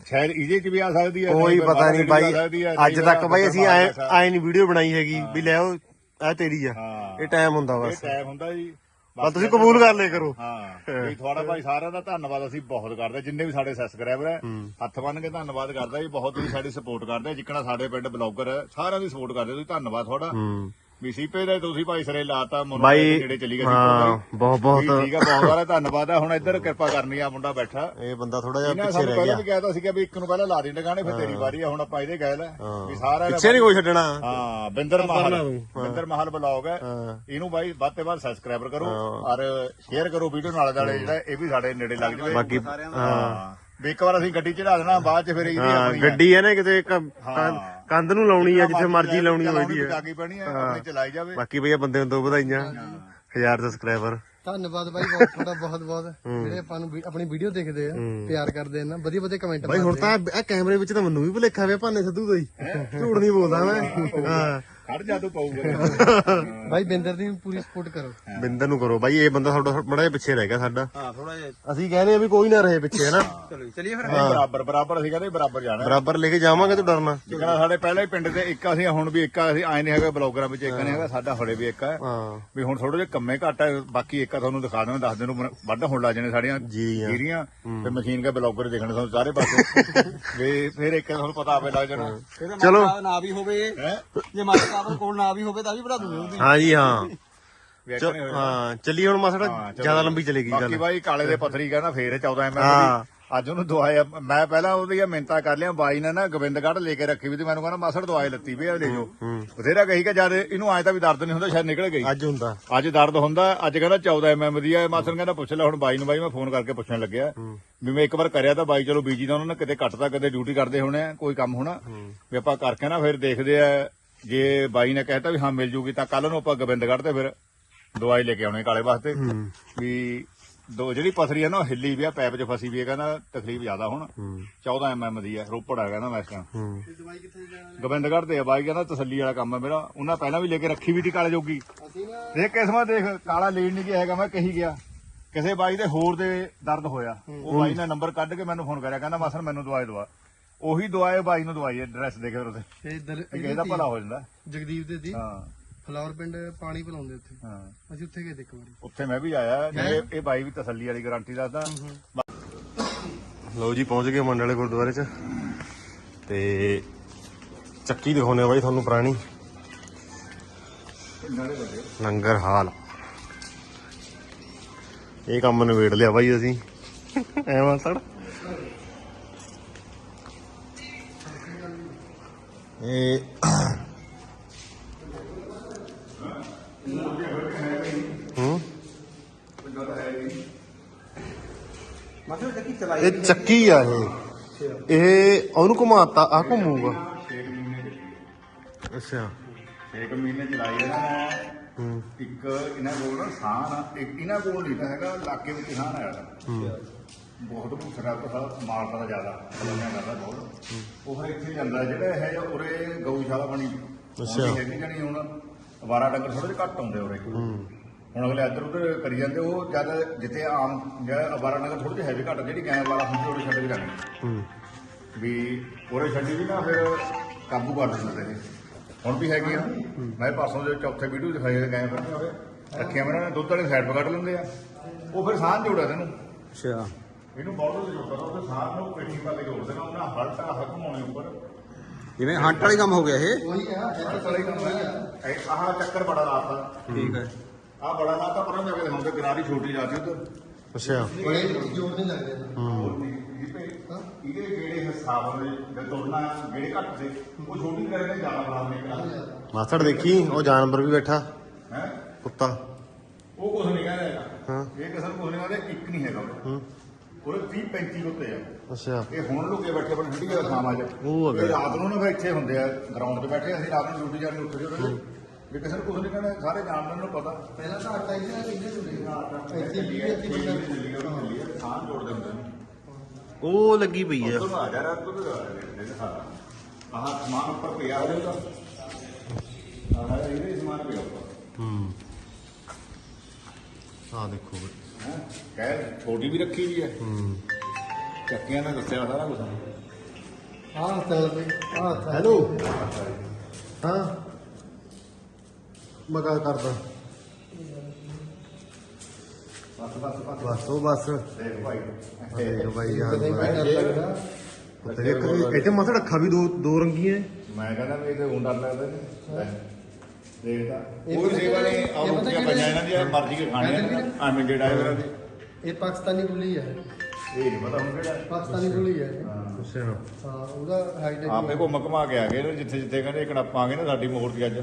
[SPEAKER 3] ਸ਼ਾਇਦ ਇਹਦੇ 'ਚ ਵੀ ਆ ਸਕਦੀ ਹੈ
[SPEAKER 1] ਕੋਈ ਪਤਾ ਨਹੀਂ
[SPEAKER 3] ਆ
[SPEAKER 1] ਬਾਈ ਅੱਜ ਤੱਕ ਬਾਈ ਅਸੀਂ ਆਏ ਆਏ ਨਹੀਂ ਵੀਡੀਓ ਬਣਾਈ ਹੈਗੀ ਵੀ ਲੈ ਆਓ ਆ ਤੇਰੀ ਆ। ਇਹ ਟਾਈਮ ਹੁੰਦਾ
[SPEAKER 3] ਇਹ
[SPEAKER 1] ਬਸ।
[SPEAKER 3] ਟਾਈਮ ਹੁੰਦਾ ਜੀ।
[SPEAKER 1] ਬਸ ਤੁਸੀਂ ਕਬੂਲ ਕਰ ਲਿਆ ਕਰੋ
[SPEAKER 3] ਹਾਂ ਵੀ ਤੁਹਾਡਾ ਭਾਈ ਸਾਰਿਆਂ ਦਾ ਧੰਨਵਾਦ ਅਸੀਂ ਬਹੁਤ ਕਰਦੇ ਹਾਂ। ਜਿੰਨੇ ਵੀ ਸਾਡੇ ਸਬਸਕ੍ਰਾਈਬਰ ਹੈ ਹੱਥ ਬੰਨ ਕੇ ਧੰਨਵਾਦ ਕਰਦਾ ਜੀ ਬਹੁਤ ਤੁਸੀਂ ਸਾਡੀ ਸਪੋਰਟ ਕਰਦੇ। ਜਿੱਕਣਾ ਸਾਡੇ ਪਿੰਡ ਬਲੌਗਰ ਹੈ ਸਾਰਿਆਂ ਦੀ ਸਪੋਰਟ ਕਰਦੇ ਤੁਸੀਂ ਧੰਨਵਾਦ ਤੁਹਾਡਾ
[SPEAKER 1] ਹੂੰ
[SPEAKER 3] ਵੀ ਸੀਪੇ ਦਾ ਤੁਸੀਂ ਭਾਈ ਸਰੇ ਲਾਤਾ ਮਨੋਂ
[SPEAKER 1] ਬਾਈ
[SPEAKER 3] ਜਿਹੜੇ ਚਲੀ ਗਏ
[SPEAKER 1] ਹਾਂ ਬਹੁਤ ਬਹੁਤ।
[SPEAKER 3] ਠੀਕ ਆ ਬਹੁਤ ਸਾਰਾ ਧੰਨਵਾਦ ਆ। ਹੁਣ ਇੱਧਰ ਕਿਰਪਾ ਕਰਨੀ ਆ ਮੁੰਡਾ ਬੈਠਾ।
[SPEAKER 1] ਇਹ ਬੰਦਾ ਥੋੜਾ ਜਿਹਾ
[SPEAKER 3] ਇਹਨਾਂ
[SPEAKER 1] ਪਿੱਛੇ
[SPEAKER 3] ਸਾਨੂੰ
[SPEAKER 1] ਰਹਿ
[SPEAKER 3] ਪਹਿਲਾਂ
[SPEAKER 1] ਗਿਆ।
[SPEAKER 3] ਵੀ ਕਿਹਾ ਤਾਂ ਸੀਗਾ ਵੀ ਇੱਕ ਨੂੰ ਪਹਿਲਾਂ ਲਾ ਦੇ ਟਿਕਾਣੇ ਫਿਰ ਤੇਰੀ ਵਾਰੀ ਆ ਹੁਣ ਆਪਾਂ ਇਹਦੇ ਗਏ ਲੈ ਵੀ ਸਾਰਾ
[SPEAKER 1] ਪਿੱਛੇ ਨਹੀਂ ਕੋਈ ਛੱਡਣਾ।
[SPEAKER 3] ਹਾਂ ਬਿੰਦਰ ਮਹਾਲ। ਬਿੰਦਰ ਮਹਾਲ ਬਲੌਗ ਹੈ।
[SPEAKER 1] ਹਾਂ।
[SPEAKER 3] ਇਹਨੂੰ ਬਾਈ ਵੱਧ ਤੇ ਵੱਧ ਸਬਸਕ੍ਰਾਈਬਰ ਕਰੋ ਔਰ ਸ਼ੇਅਰ ਕਰੋ ਵੀਡੀਓ ਨਾਲ ਨਾਲੇ ਜਿਹੜਾ ਇਹ ਵੀ ਸਾਡੇ ਨੇੜੇ ਲੱਗ ਜਾਵੇ।
[SPEAKER 1] ਬਾਕੀ
[SPEAKER 3] ਹਾਂ। ਵੀ ਇੱਕ ਵਾਰ ਅਸੀਂ ਗੱਡੀ ਚੜਾ ਦੇਣਾ ਬਾਅਦ ਚ ਫਿਰ ਇਹਦੀ
[SPEAKER 1] ਹਾਂ
[SPEAKER 3] ਆਪਣੀ
[SPEAKER 1] ਗੱਡੀ ਹੈ ਨਾ ਕਿਤੇ ਕ- ਕੰਧ- ਕੰਧ ਨੂੰ ਲਾਉਣੀ ਆ ਜਿੱਥੇ ਮਰਜ਼ੀ ਲਾਉਣੀ ਹੋਈਦੀ ਹੈ
[SPEAKER 3] ਪੈਣੀ ਹੈ। ਆਪਣੀ ਚਲਾਈ ਜਾਵੇ।
[SPEAKER 1] ਬਾਕੀ ਭਈਆ ਬੰਦੇ ਨੂੰ ਦੋ ਵਧਾਈਆਂ। ਹਜ਼ਾਰ ਸਬਸਕ੍ਰਾਈਬਰ
[SPEAKER 4] ਧੰਨਵਾਦ ਬਾਈ ਬਹੁਤ ਤੁਹਾਡਾ ਬਹੁਤ ਬਹੁਤ। ਜਿਹੜੇ ਆਪਾਂ ਨੂੰ ਵੀ- ਆਪਣੀ ਵੀਡੀਓ ਦੇਖਦੇ ਆ ਪਿਆਰ ਕਰਦੇ ਆ ਨਾ ਵਧੀਆ ਵਧੀਆ ਕਮੈਂਟ
[SPEAKER 1] ਬਾਈ ਹੁਣ ਤਾਂ ਆ ਕੈਮਰੇ ਵਿੱਚ ਤਾਂ ਮੈਨੂੰ ਵੀ ਭੁਲੇਖਾ ਪਿਆ ਭਾਨੇ ਸਿੱਧੂ ਦਾ ਹੀ। ਝੂਠ ਨਹੀਂ ਬੋਲਦਾ ਮੈਂ। ਹਾਂ।
[SPEAKER 3] ਖੜ ਜਾ ਤੂੰ ਪਾਊਗਾ।
[SPEAKER 4] ਬਾਈ ਬਿੰਦਰ ਦੀ ਪੂਰੀ ਸਪੋਰਟ ਕਰੋ।
[SPEAKER 1] ਬਿੰਦਰ ਨੂੰ ਕਰੋ। ਬਾਈ ਇਹ ਬੰਦਾ ਤੁਹਾਡਾ ਬੜਾ ਜਿਹਾ ਪਿੱਛੇ ਰਹਿ ਗਿਆ ਸਾਡਾ।
[SPEAKER 2] ਹਾਂ ਥੋੜਾ ਜਿਹਾ।
[SPEAKER 1] ਅਸੀਂ ਕਹਿੰਦੇ ਆ ਵੀ ਕੋਈ ਨਾ ਰਹੇ ਪਿੱਛੇ ਹਨਾ?
[SPEAKER 2] ਚਲੋ ਜੀ, ਚੱਲੀਏ ਫਿਰ।
[SPEAKER 3] ਬਰਾਬਰ ਬਰਾਬਰ ਅਸੀਂ ਕਹਿੰਦੇ ਬਰਾਬਰ ਜਾਣਾ।
[SPEAKER 1] ਬਰਾਬਰ ਲੈ ਕੇ ਜਾਵਾਂਗੇ ਤੂੰ ਡਰਨਾ।
[SPEAKER 3] ਜਿਕਣਾ ਸਾਡੇ ਪਹਿਲੇ ਪਿੰਡ ਤੇ ਇੱਕ ਅਸੀਂ ਹੁਣ ਵੀ ਇੱਕ ਅਸੀਂ ਆਏ ਨਹੀਂ ਹੈਗਾ ਬਲੌਗਰਾਂ ਵਿੱਚ ਇੱਕ ਨਹੀਂ ਹੈਗਾ ਸਾਡਾ ਹਲੇ ਵੀ ਇੱਕ ਹੈ
[SPEAKER 1] ਹਾਂ।
[SPEAKER 3] ਵੀ ਹੁਣ ਥੋੜੇ ਜਿਹੇ ਕੰਮੇ ਘੱਟ ਹੈ ਬਾਕੀ ਇੱਕ ਆ ਤੁਹਾਨੂੰ ਦਿਖਾ ਦੇਣਾ ਦੱਸ ਦਿਨ ਨੂੰ ਵੱਢ ਹੋਣ ਲੱਗ ਜਾਣੇ ਸਾਡੀਆਂ
[SPEAKER 1] ਜੀਰੀਆਂ।
[SPEAKER 3] ਜੀਰੀਆਂ ਤੇ ਮਸ਼ੀਨ ਕੇ ਬਲੌਗਰ ਦੇਖਣੇ ਤੁਹਾਨੂੰ ਸਾਰੇ ਪਾਸੇ। ਵੀ ਫਿਰ ਇੱਕ ਤੁਹਾਨੂੰ ਪਤਾ ਆਪੇ ਲੱਗ ਜਾਣਾ।
[SPEAKER 1] ਚਲੋ।
[SPEAKER 2] ਨਾ ਵੀ ਹੋਵੇ ਜੇ ਮਾਤਾ ਸਾਹਿਬ ਕੋਲ ਨਾ ਵੀ ਹੋਵੇ ਤਾਂ ਵੀ ਬਣਾ ਦੂੰਗੇ ਉਹਦੀ।
[SPEAKER 1] ਹਾਂ ਜੀ ਚਲ-
[SPEAKER 3] ਨਹੀਂ ਹੋਇਆ।
[SPEAKER 1] ਹਾਂ ਚੱਲੀ ਹੁਣ ਮਾਸੜਾ
[SPEAKER 3] ਹਾਂ, ਚਲੋ।
[SPEAKER 1] ਜ਼ਿਆਦਾ ਲੰਬੀ ਚਲੇਗੀ
[SPEAKER 3] ਬਾਕੀ
[SPEAKER 1] ਗੱਲ।
[SPEAKER 3] ਬਾਈ ਕਾਲੇ ਦੇ ਪਥਰੀ ਕਹਿੰਦਾ ਫੇਰ 14 ਐਮਐਮ
[SPEAKER 1] ਹਾਂ।
[SPEAKER 3] ਦੀ। ਅੱਜ ਉਹਨੂੰ ਦਵਾਇਆ ਮੈਂ ਪਹਿਲਾਂ ਉਹਦੀਆਂ ਮਿੰਤਾ ਕਰ ਲਿਆ ਬਾਈ ਨੇ ਨਾ ਗੋਬਿੰਦਗੜ੍ਹ ਲੈ ਕੇ ਰੱਖੀ ਵੀ ਤੇ ਮੈਨੂੰ ਕਹਿੰਦਾ ਮਾਸੜ ਦਵਾਈ ਲੱਤੀ ਵੀ ਆ ਲੈ ਜਾਓ। ਬਥੇਰਾ ਕਹੀ ਕਿ ਜਦ ਇਹਨੂੰ ਆਏ ਤਾਂ ਵੀ ਦਰਦ ਨਹੀਂ ਹੁੰਦਾ ਸ਼ਾਇਦ ਨਿਕਲ ਗਈ।
[SPEAKER 1] ਅੱਜ ਹੁੰਦਾ।
[SPEAKER 3] ਅੱਜ ਦਰਦ ਹੁੰਦਾ ਅੱਜ ਕਹਿੰਦਾ 14 ਐਮਐਮ ਦੀ ਆ ਮਾਸੜ ਕਹਿੰਦਾ ਪੁੱਛ ਲੈ ਹੁਣ ਬਾਈ ਨੂੰ ਬਾਈ ਮੈਂ ਫੋਨ ਕਰਕੇ ਪੁੱਛਣ ਲੱਗਿਆ। ਵੀ ਮੈਂ ਇੱਕ ਵਾਰ ਕਰਿਆ ਤਾਂ ਬਾਈ ਚਲੋ ਬੀਜੀ ਦਾ ਉਹਨਾਂ ਨੇ ਕਿਤੇ ਕੱਟਦਾ ਕਿਤੇ ਡਿਊਟੀ ਕਰਦੇ ਹੋਣੇ ਆ ਕੋਈ ਕੰਮ ਹੋਣਾ। ਵੀ ਆਪਾਂ ਕਰਕੇ ਨਾ ਫਿਰ ਦੇਖਦੇ ਆ ਜੇ ਬਾਈ ਨੇ ਕਹਿਤਾ ਵੀ ਹਾਂ ਮਿਲ ਜੂਗੀ ਤਾਂ ਕੱਲ ਨੂੰ ਆਪਾਂ ਗੋਬਿੰਦਗੜ੍ਹ ਤੇ ਫਿਰ ਦਵਾਈ ਲੈ ਕੇ ਆਉਣੇ ਕਾਲੇ ਵਾਸਤੇ। ਵੀ ਦੋ ਜਿਹੜੀ ਪਥਰੀ ਆ ਨਾ ਉਹ ਹਿੱਲੀ ਵੀ ਆ ਪੈਪ 'ਚ ਫਸੀ ਵੀ ਆ ਕਹਿੰਦਾ ਤਕਲੀਫ ਜ਼ਿਆਦਾ ਹੁਣ। 14 ਐਮਐਮ ਦੀ ਆ ਰੋਪੜ ਆ ਕਹਿੰਦਾ ਮੈਂ ਇਸ ਟਾਈਮ
[SPEAKER 1] ਹੂੰ।
[SPEAKER 3] ਗੋਬਿੰਦਗੜ੍ਹ ਤੇ ਆ ਬਾਈ ਕਹਿੰਦਾ ਤਸੱਲੀ ਵਾਲਾ ਕੰਮ ਹੈ ਮੇਰਾ। ਉਹਨਾਂ ਪਹਿਲਾਂ ਵੀ ਲੈ ਕੇ ਰੱਖੀ ਵੀ ਸੀ ਕਾਲੇ ਜੋਗੀ। ਦੇਖ ਕਿਸਮਤ ਦੇਖ ਕਾਲਾ ਲੀਡ ਨਹੀਂ ਗਿਆ ਹੈਗਾ ਮੈਂ ਕਹੀ ਗਿਆ। ਕਿਸੇ ਬਾਈ ਦੇ ਹੋਰ ਦੇ ਦਰਦ ਹੋਇਆ। ਉਹ ਬਾਈ ਨੇ ਨੰਬਰ ਕੱਢ ਕੇ ਮੈਨੂੰ ਫੋਨ ਕਰਿਆ ਕਹਿੰਦਾ ਮਾਸਰ ਮੈਨੂੰ ਦਵਾਈ ਦਵਾ। ਉਹੀ ਦਵਾਈ ਬਾਈ ਨੂੰ ਦਵਾਈ ਐਡਰੈਸ ਦੇ ਕੇ ਫਿਰ ਉਹਦੇ
[SPEAKER 4] ਇਹ ਦਰ-
[SPEAKER 3] ਕਿਸੇ ਦਾ ਭਲਾ ਹੋ ਜਾਂਦਾ।
[SPEAKER 4] ਜਗਦੀਪ ਦੇ ਦੀ।
[SPEAKER 3] ਹਾਂ।
[SPEAKER 4] ਫਲਾਵਰ ਪਿੰਡ ਪਾਣੀ ਪਿਲਾਉਂਦੇ ਉੱਥੇ।
[SPEAKER 3] ਹਾਂ।
[SPEAKER 4] ਅਸੀਂ ਉੱਥੇ ਗਏ ਤੇ ਇੱਕ ਵਾਰੀ।
[SPEAKER 3] ਉੱਥੇ ਮੈਂ ਵੀ ਆਇਆ ਇਹ ਬਾਈ ਵੀ ਤਸੱਲੀ ਵਾਲੀ ਗਾਰੰਟੀ ਦੱਸਦਾ।
[SPEAKER 1] ਲਓ ਜੀ ਪਹੁੰਚ ਗਏ ਮੰਡ ਵਾਲੇ ਗੁਰਦੁਆਰੇ 'ਚ। ਤੇ ਚੱਕੀ ਦਿਖਾਉਣੇ ਆ ਬਾਈ ਤੁਹਾਨੂੰ ਪੁਰਾਣੀ। ਲੰਗਰ ਹਾਲ। ਇਹ ਕੰਮ ਨਿਬੇੜ ਲਿਆ ਬਾਈ ਅਸੀਂ। ਐ ਮਾਸੜ ਇਹ ਹੂੰ?
[SPEAKER 2] ਚੱਕੀ ਚਲਾਈ
[SPEAKER 1] ਇਹ ਚੱਕੀ ਆ ਇਹ। ਇਹ ਉਹਨੂੰ ਘੁਮਾਤਾ ਆ ਘੁੰਮੂਗਾ। ਅੱਛਾ।
[SPEAKER 3] 6 ਮਹੀਨੇ ਚਲਾਈ ਇਹਨਾਂ ਨੇ ਇੱਕ ਇਹਨਾਂ ਕੋਲ ਨਾ ਸਾਨ ਆ ਇੱਕ ਇਹਨਾਂ ਕੋਲ ਨਹੀਂ ਹੈਗਾ ਇਲਾਕੇ ਵਿੱਚ ਸਾਨ ਆਇਆ। ਬਹੁਤ ਭੁੱਖਰਾ ਤਾਂ ਮਾਰਦਾ ਦਾ ਜ਼ਿਆਦਾ ਬਲੰਗਾ ਕਰਦਾ ਬਹੁਤ। ਉਹ ਫਿਰ ਇੱਥੇ ਜਾਂਦਾ ਜਿਹੜਾ ਹੈ ਉਰੇ ਗਊਸ਼ਾਲਾ ਬਣੀ।
[SPEAKER 1] ਅੱਛਾ।
[SPEAKER 3] ਹੈਗੀ ਜਾਣੀ ਹੁਣ ਅਵਾਰਾ ਡੰਗਰ ਥੋੜੇ ਜਿਹੇ ਘੱਟ ਆਉਂਦੇ ਉਰੇ। ਹੁਣ ਅਗਲੇ ਇੱਧਰ ਉੱਧਰ ਕਰੀ ਜਾਂਦੇ ਉਹ ਜਦ ਜਿੱਥੇ ਆਮ ਜਿਹੜਾ ਅਵਾਰਾ ਡੰਗਰ ਥੋੜੇ ਜਿਹੇ ਹੈਗੇ ਘੱਟ ਜਿਹੜੀ ਗਾਂ ਵਾਲਾ ਹੁੰਦੀ ਉਹਦੇ ਛੱਡ ਕੇ ਜਾਂਦੇ। ਵੀ ਉਰੇ ਛੱਡੀ ਵੀ ਨਾ ਫਿਰ ਕਾਬੂ ਕਰ ਦਿੰਦੇ ਨੇ। ਹੁਣ ਵੀ ਹੈਗੀ ਆ। ਮੈਂ ਪਾਸੋਂ ਦੇ ਚੌਥੇ ਵੀਡੀਓ ਦਿਖਾਏ ਗਏ ਫਿਰ ਰੱਖਿਆ ਮੈਂ ਦੁੱਧ ਵਾਲੇ ਸਾਈਡ ਪਕੜ ਲੈਂਦੇ ਆ। ਉਹ ਫਿਰ ਸਾਹ ਜੋੜਿਆ ਤੈਨੂੰ।
[SPEAKER 2] ਅੱਛਾ।
[SPEAKER 3] ਇਹਨੂੰ ਬਹੁਤ ਜੋ ਕਰੋ ਤੇ ਸਾਹ ਨੂੰ ਪੇਟੀ ਪਾ ਕੇ ਜੋੜ ਦੇਣਾ ਉਹਨਾਂ ਹਲਟਾ ਹਕਮਾਉਣੇ ਉੱਪਰ।
[SPEAKER 2] ਜਿਵੇਂ ਹੰਟ ਵਾਲੀ ਕੰਮ ਹੋ ਗਿਆ ਇਹ?
[SPEAKER 4] ਉਹੀ ਆ
[SPEAKER 3] ਹਲਟ ਵਾਲੇ ਕੰਮ ਹੈ ਇਹ ਆਹ ਚੱਕਰ ਬੜਾ ਲਾਤਾ।
[SPEAKER 2] ਠੀਕ ਹੈ।
[SPEAKER 3] ਆਹ ਬੜਾ ਲਾਤਾ ਪਰਾਂ ਜਾ ਕੇ ਦਿਖਾਉਂਦੇ ਗਰਾਰੀ ਛੋਟੀ ਜਾਂਦੀ ਉਧਰ।
[SPEAKER 1] ਅੱਛਾ।
[SPEAKER 4] ਬੜੇ ਜੋੜ ਨਹੀਂ ਲੱਗਦੇ
[SPEAKER 1] ਹੂੰ।
[SPEAKER 3] ਇਹਦੇ ਜਿਹੜੇ ਹਿਸਾਬ ਨਾਲ ਜੇ ਤੋੜਨਾ ਜਿਹੜੇ ਘੱਟ ਦੇ ਉਹ ਛੋਟੀ ਕਰਕੇ ਜ਼ਿਆਦਾ ਬਣਾ ਦੇਗਾ
[SPEAKER 1] ਮਾਸੜ ਦੇਖੀ ਉਹ ਜਾਨਵਰ ਵੀ ਬੈਠਾ।
[SPEAKER 3] ਹੈ?
[SPEAKER 1] ਕੁੱਤਾ।
[SPEAKER 3] ਉਹ ਕੁਝ ਨਹੀਂ ਕਹਿੰਦਾ
[SPEAKER 1] ਹਾਂ।
[SPEAKER 3] ਇਹ ਕਿਸੇ ਨੂੰ ਕੁਝ ਨਹੀਂ ਕਹਿੰਦਾ ਇੱਕ ਨਹੀਂ ਹੈਗਾ
[SPEAKER 1] ਹੂੰ।
[SPEAKER 3] ਉਹਦੇ 30 35 ਕੁੱਤੇ ਆ।
[SPEAKER 1] ਅੱਛਾ।
[SPEAKER 3] ਇਹ ਹੁਣ ਲੁਕੇ ਬੈਠੇ ਬਣ ਠੰਡੀ ਜਗ੍ਹਾ ਥਾਵਾਂ 'ਚ
[SPEAKER 1] ਉਹ ਅਗਰ-
[SPEAKER 3] ਇਹ ਰਾਤ ਨੂੰ ਨਾ ਫਿਰ ਇੱਥੇ ਹੁੰਦੇ ਆ ਗਰਾਊਂਡ 'ਤੇ ਬੈਠੇ ਅਸੀਂ ਰਾਤ ਨੂੰ ਡਿਊਟੀ ਜਾਣ ਨੂੰ ਉੱਠਦੇ ਉਹਦੇ ਵੀ ਕਿਸੇ ਨੂੰ ਕੁਝ ਨਹੀਂ ਕਹਿੰਦਾ ਸਾਰੇ ਜਾਣਦੇ ਨੂੰ ਪਤਾ।
[SPEAKER 4] ਪਹਿਲਾਂ ਤਾਂ ਆਟਾ ਹੀ ਨਾ ਇੰਨੇ ਜੁੜੇ ਇੱਥੇ ਵੀ ਇੱਥੇ
[SPEAKER 3] ਚੱਲੀ
[SPEAKER 4] ਬੰਦਾ
[SPEAKER 3] ਚੱਲੀ ਉਹ ਚੱਲੀ ਆ, ਥਾਂ ਜੋੜਦੇ ਹੁੰਦੇ। ਨੇ
[SPEAKER 1] ਉਹ ਲੱਗੀ ਪਈ ਆ।
[SPEAKER 3] ਉਧਰ ਆ ਜਾ ਰਾਤ ਨੂੰ ਆ ਜਾ ਸਾਰਾ। ਆਹ ਸਮਾਨ ਉੱਪਰ ਪਿਆ। ਹੋਵੇਗਾ ਆਹ ਇਹਦੇ ਸਮਾਨ ਪਿਆ ਉੱਪਰ।
[SPEAKER 1] ਹੂੰ। ਆ ਦੇਖੋ।
[SPEAKER 3] ਹੈ ਕਹਿ ਛੋਟੀ ਵੀ ਰੱਖੀ ਵੀ ਹੈ।
[SPEAKER 1] ਹੂੰ
[SPEAKER 3] ਚੱਕਿਆਂ ਨੇ ਦੱਸਿਆ ਸਾਰਾ ਕੁਝ
[SPEAKER 4] ਆਹ ਬਈ ਆਹ
[SPEAKER 1] ਹੈਲੋ ਹਾਂ। ਮੈਂ ਗੱਲ ਕਰਦਾ।
[SPEAKER 3] ਬਸ ਬਸ ਬਸ।
[SPEAKER 1] ਬਸ ਉਹ ਬਸ।
[SPEAKER 3] ਦੇਖ ਭਾਈ।
[SPEAKER 1] ਦੇਖ ਬਾਈ
[SPEAKER 4] ਕਦੇ ਵੀ
[SPEAKER 1] ਜਾਨਵਰ
[SPEAKER 4] ਡਰ ਲੱਗਦਾ।
[SPEAKER 1] ਤੇ ਦੇਖ ਇੱਥੇ ਮਾਸੜ ਅੱਖਾਂ ਵੀ ਦੋ ਦੋ ਰੰਗੀਆਂ। ਐ।
[SPEAKER 3] ਮੈਂ ਕਹਿੰਦਾ ਵੀ ਇਹਦੇ ਹੁਣ ਡਰ ਲੱਗਦਾ ਨੇ ਦੇਖਦਾ
[SPEAKER 4] ਇਹ
[SPEAKER 3] ਕੋਈ
[SPEAKER 4] ਪਤਾ
[SPEAKER 3] ਸੇਵਾ ਨਹੀਂ
[SPEAKER 4] ਕਿਹੜੇ-
[SPEAKER 3] ਆਉਂ
[SPEAKER 4] ਇਹ ਪਤਾ
[SPEAKER 3] ਰੋਟੀਆਂ
[SPEAKER 4] ਕਿਹੜੇ-
[SPEAKER 3] ਪਈਆਂ ਇਹਨਾਂ ਦੀਆਂ ਮਰਜ਼ੀ ਕੇ ਖਾਣੀਆਂ ਆ ਮਿੰਡੇ ਡਰਾਈਵਰਾਂ ਦੀ
[SPEAKER 4] ਇਹ ਪਾਕਿਸਤਾਨੀ ਬੁੱਲੀ ਹੈ
[SPEAKER 3] ਇਹ ਨਹੀਂ ਪਤਾ ਹੁਣ ਕਿਹੜਾ
[SPEAKER 4] ਪਾਕਿਸਤਾਨੀ ਬੁੱਲੀ ਹੈ।
[SPEAKER 1] ਅੱਛਾ।
[SPEAKER 4] ਹਾਂ ਉਹਦਾ ਹਾਈਟ
[SPEAKER 3] ਆਪੇ ਘੁੰਮ ਘਮਾ ਕੇ ਆ ਗਏ ਨੇ ਜਿੱਥੇ ਜਿੱਥੇ ਕਹਿੰਦੇ ਕੜਾਪਾਂਗੇ ਨਾ ਸਾਡੀ ਮੋੜ ਦੀ ਅੱਜ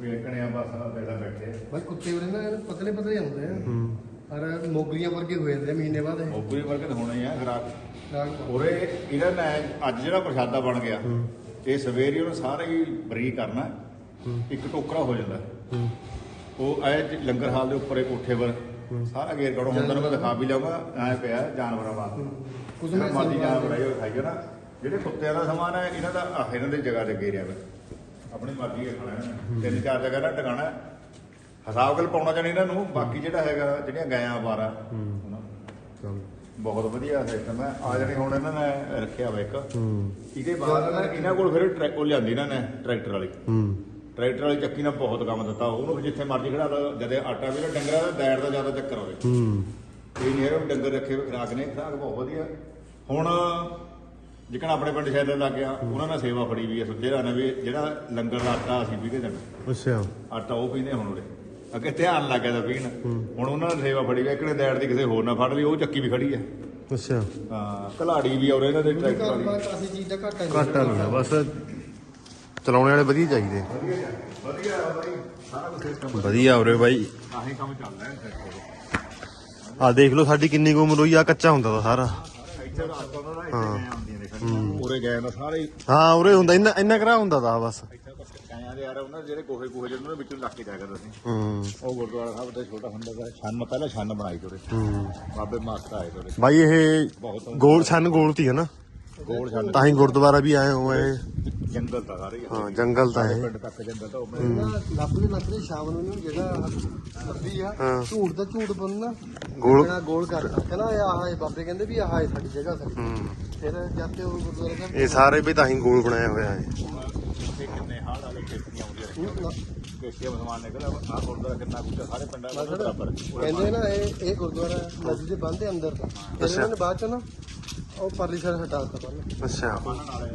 [SPEAKER 3] ਵੇਖਣਿਆ ਬਸ ਆ ਬੈਠੇ
[SPEAKER 4] ਬਾਈ ਕੁੱਤੇ ਉਰੇ ਨਾ ਪਤਲੇ ਪਤਲੇ ਹੁੰਦੇ ਆ।
[SPEAKER 1] ਹੂੰ।
[SPEAKER 4] ਔਰ ਮੋਗਲੀਆਂ ਵਰਗੇ ਹੋਏ ਜਾਂਦੇ ਆ ਮਹੀਨੇ ਬਾਅਦ ਇਹ।
[SPEAKER 3] ਮੋਗਰੀ ਵਰਗੇ ਤਾਂ ਹੋਣੇ ਆ ਗਰਾਕ
[SPEAKER 4] ਰਾਗ
[SPEAKER 3] ਉਰੇ ਇਹਨਾਂ ਨੇ ਅੱਜ ਜਿਹੜਾ ਪ੍ਰਸ਼ਾਦਾ ਬਣ ਗਿਆ ਇਹ ਸਵੇਰੇ ਉਹਨੂੰ ਸਾਰਾ ਹੀ ਬਰੀਕ ਕਰਨਾ। ਇੱਕ ਟੋਕਰਾ ਹੋ ਜਾਂਦਾ।
[SPEAKER 1] ਹੂੰ
[SPEAKER 3] ਉਹ ਐ ਲੰਗਰ ਹਾਲ ਦੇ ਉੱਪਰ ਇੱਕ ਕੋਠੇ ਪਰ ਸਾਰਾ ਗੇਰ ਕੜੋ ਹੁੰਦਾ ਨੂੰ ਮੈਂ ਦਿਖਾ ਵੀ ਲਿਆਉਂਗਾ ਐ ਪਿਆ ਜਾਨਵਰਾਂ ਵਾਸਤੇ।
[SPEAKER 4] ਕੁਝ ਮੈਂ
[SPEAKER 3] ਮਾਦੀ ਜਾਨਵਰ ਹੈ ਉਹ ਖਾਈਓ ਨਾ ਜਿਹੜੇ ਕੁੱਤਿਆਂ ਦਾ ਸਮਾਨ ਹੈ ਇਹਨਾਂ ਦਾ ਆਹ ਇਹਨਾਂ ਦੀ ਜਗ੍ਹਾ ਤੇ ਗੇਰਿਆ ਵਾ। ਆਪਣੀ ਮਰਜ਼ੀ ਦੇ ਖਾਣਾ। ਤਿੰਨ ਚਾਰ ਜਗ੍ਹਾ ਨਾ ਟਿਕਾਣਾ। ਹਿਸਾਬ ਗੱਲ ਪਾਉਣਾ ਚਾਹੀਦਾ ਇਹਨਾਂ ਨੂੰ। ਬਾਕੀ ਜਿਹੜਾ ਹੈਗਾ ਜਿਹੜੀਆਂ ਗਾਇਆਂ ਬਾਰਾ ਬਹੁਤ ਵਧੀਆ ਸਿਸਟਮ ਹੈ। ਆ ਜਿਹੜੀ ਹੁਣ ਇਹਨਾਂ ਨੇ ਰੱਖਿਆ ਵਾ ਇੱਕ।
[SPEAKER 1] ਹੂੰ।
[SPEAKER 3] ਇਹਦੇ ਬਾਅਦ ਇਹਨਾਂ ਕੋਲ ਫਿਰ ਟਰੈ- ਉਹ ਲਿਆਂਦੀ ਇਹਨਾਂ ਨੇ ਟਰੈਕਟਰ ਵਾਲੀ।
[SPEAKER 1] ਹੂੰ।
[SPEAKER 3] ਟਰੈਕਟਰ ਵਾਲੀ ਚੱਕੀ ਨਾਲ ਬਹੁਤ ਕੰਮ ਦਿੱਤਾ। ਉਹਨੂੰ ਜਿੱਥੇ ਮਰਜ਼ੀ ਖੜਾ ਲਓ ਜਦੇ ਆਟਾ ਵੀ ਨਾ ਡੰਗਰਾਂ ਦਾ ਦੈੜ ਦਾ ਜ਼ਿਆਦਾ ਚੱਕਰ ਹੋਵੇ।
[SPEAKER 1] ਹੂੰ।
[SPEAKER 3] ਇਹ ਨਹੀਂ ਵੀ ਡੰਗਰ ਰੱਖੇ ਹੋਏ ਖਰਾਕ ਨੇ ਖਰਾਕ ਬਹੁਤ ਵਧੀਆ। ਹੁਣ ਜਿਕਣ ਆਪਣੇ ਪਿੰਡ ਸ਼ਹਿਰ ਲੱਗ ਗਿਆ ਉਹਨਾਂ ਨੇ ਸੇਵਾ ਫੜੀ ਵੀ ਹੈ ਦਾ ਨੇ ਵੀ ਜਿਹੜਾ ਲੰਗਰ ਦਾ ਆਟਾ ਅਸੀਂ ਵੀ ਦੇਣਾ
[SPEAKER 1] ਅੱਛਾ।
[SPEAKER 3] ਆਟਾ ਉਹ ਪੀਂਦੇ ਹੁਣ ਉਹਦੇ ਅੱਗੇ ਧਿਆਨ ਲੱਗ ਗਿਆ ਤਾਂ ਪੀਣ। ਹੁਣ ਉਹਨਾਂ ਨੇ ਸੇਵਾ ਫੜੀ ਵੀ ਇਕੜੇ ਦੈੜ ਦੀ ਕਿਸੇ ਹੋਰ ਨਾ ਫੜ ਲਈ ਉਹ ਚੱਕੀ ਵੀ ਖੜੀ ਹੈ
[SPEAKER 1] ਅੱਛਾ।
[SPEAKER 3] ਹਾਂ ਕਲਾੜੀ ਵੀ ਔਰ ਇਹਨਾਂ ਦੇ ਟਰੈਕਟਰ ਵਾਲੀ।
[SPEAKER 4] ਕਾਸੀ ਚੀਜ਼ ਦਾ ਘਾਟਾ ਨਹੀਂ
[SPEAKER 1] ਘਾਟਾ ਬਸ ਚਲਾਉਣੇ ਵਾਲੇ ਵਧੀਆ ਚਾਹੀਦੇ।
[SPEAKER 3] ਵਧੀਆ ਬਾਈ ਸਾਰਾ ਕੁਝ ਸਿਸਟਮ
[SPEAKER 1] ਵਧੀਆ ਉਰੇ ਬਾਈ।
[SPEAKER 3] ਆਹੀ ਕੰਮ ਚੱਲਦਾ ਹੈ ਟਰੈਕਟਰ
[SPEAKER 1] ਆ ਦੇਖ ਲਓ ਸਾਡੀ ਕਿੰਨੀ ਕੁ ਉਮਰ ਹੋਈ ਆ ਕੱਚਾ ਹੁੰਦਾ ਤਾ ਸਾਰਾ।
[SPEAKER 3] ਗਏ ਨੇ ਹੀ।
[SPEAKER 1] ਉਰੇ ਹੁੰਦਾ ਇੰਨਾ ਇੰਨਾ ਕਰਾ ਹੁੰਦਾ ਤਾ ਬਸ।
[SPEAKER 3] ਗਾਇਆਂ ਦੇ ਯਾਰ ਉਹਨਾਂ ਦੇ ਜਿਹੜੇ ਗੋਹੇ ਗੋਹੇ ਜਿਹਨਾਂ ਦੇ ਵਿੱਚੋਂ ਲੱਗ ਕੇ ਜਾਇਆ ਕਰਦੇ ਸੀ।
[SPEAKER 1] ਹੂੰ।
[SPEAKER 3] ਉਹ ਗੁਰਦੁਆਰਾ ਸਾਹਿਬ ਤੇ ਛੋਟਾ ਹੁੰਦਾ ਦਾ ਛੰਨ ਪਹਿਲਾਂ ਛੰਨ ਬਣਾਈ ਤੋਰੇ
[SPEAKER 1] ਹੂੰ।
[SPEAKER 3] ਬਾਬੇ ਮਾਸਟਰ ਆਏ ਤੋਰੇ
[SPEAKER 1] ਬਾਈ ਇਹ
[SPEAKER 3] ਬਹੁਤ
[SPEAKER 1] ਗੋਲ ਛੰਨ ਗੋਲ ਤੀ ਹੈ ਨਾ?
[SPEAKER 3] ਗੋਲ ਛੰਨ।
[SPEAKER 1] ਤਾਂ ਹੀ ਗੁਰਦੁਆਰਾ ਵੀ ਆਏ ਹੋਏ।
[SPEAKER 3] ਜੰਗਲ ਤਾਂ ਸਾਰੇ ਹੀ ਆ।
[SPEAKER 1] ਹਾਂ ਜੰਗਲ ਤਾਂ ਹੈ
[SPEAKER 3] ਪਿੰਡ ਤੱਕ ਜੰਗਲ ਤਾਂ ਉਹ
[SPEAKER 4] ਲੱਭਦੇ ਲੱਭਦੇ ਸ਼ਾਮ ਨੂੰ ਇਹਨੂੰ ਜਿਹੜਾ ਲੱਭੀ ਆ
[SPEAKER 1] ਹਾਂ।
[SPEAKER 4] ਝੂਠ ਦਾ ਝੂਠ ਬੰਨਣਾ
[SPEAKER 1] ਗੋਲ
[SPEAKER 4] ਜਿਹੜਾ ਗੋਲ ਕਰਦਾ ਕਹਿੰਦਾ ਇਹ ਆਹ ਇਹ ਬਾਬੇ ਕਹਿੰਦੇ ਵੀ ਆਹ ਹੈ ਸਾਡੀ ਜਗ੍ਹਾ ਸਾਡੀ।
[SPEAKER 1] ਹੂੰ।
[SPEAKER 4] ਫਿਰ ਜਾਂਦੇ ਉਹ ਗੁਰਦੁਆਰਾ ਸਾਹਿਬ
[SPEAKER 1] ਇਹ ਸਾਰੇ ਵੀ ਤਾਂ ਹੀ ਗੋਲ ਬਣਾਇਆ ਹੋਇਆ ਹੈ
[SPEAKER 3] ਇੱਥੇ ਕਿੰਨੇ ਹਾਲ ਵਾਲੇ ਖੇਤੀਆਂ ਆਉਂਦੀਆਂ ਨੇ। ਖੇਤੀਆਂ ਮੁਸਲਮਾਨ ਨੇ ਕਹਿੰਦਾ ਆਹ ਗੁਰਦੁਆਰਾ ਕਿੰਨਾ ਕੁਝ ਸਾਰੇ ਪਿੰਡਾਂ ਦਾ ਬਰਾਬਰ।
[SPEAKER 4] ਕਹਿੰਦੇ ਨਾ ਇਹ ਇਹ ਗੁਰਦੁਆਰਾ ਨਦੀ ਦੇ ਬੰਦ ਦੇ ਅੰਦਰ। ਦਾ ਫਿਰ ਇਹਨਾਂ ਨੇ ਬਾਅਦ ਚ ਨਾ ਉਹ ਪਰਲੀ ਸਾਈਡ ਹਟਾ ਦਿੱਤਾ ਬੰਨ
[SPEAKER 1] ਅੱਛਾ।
[SPEAKER 3] ਬੰਨਣ ਵਾਲੇ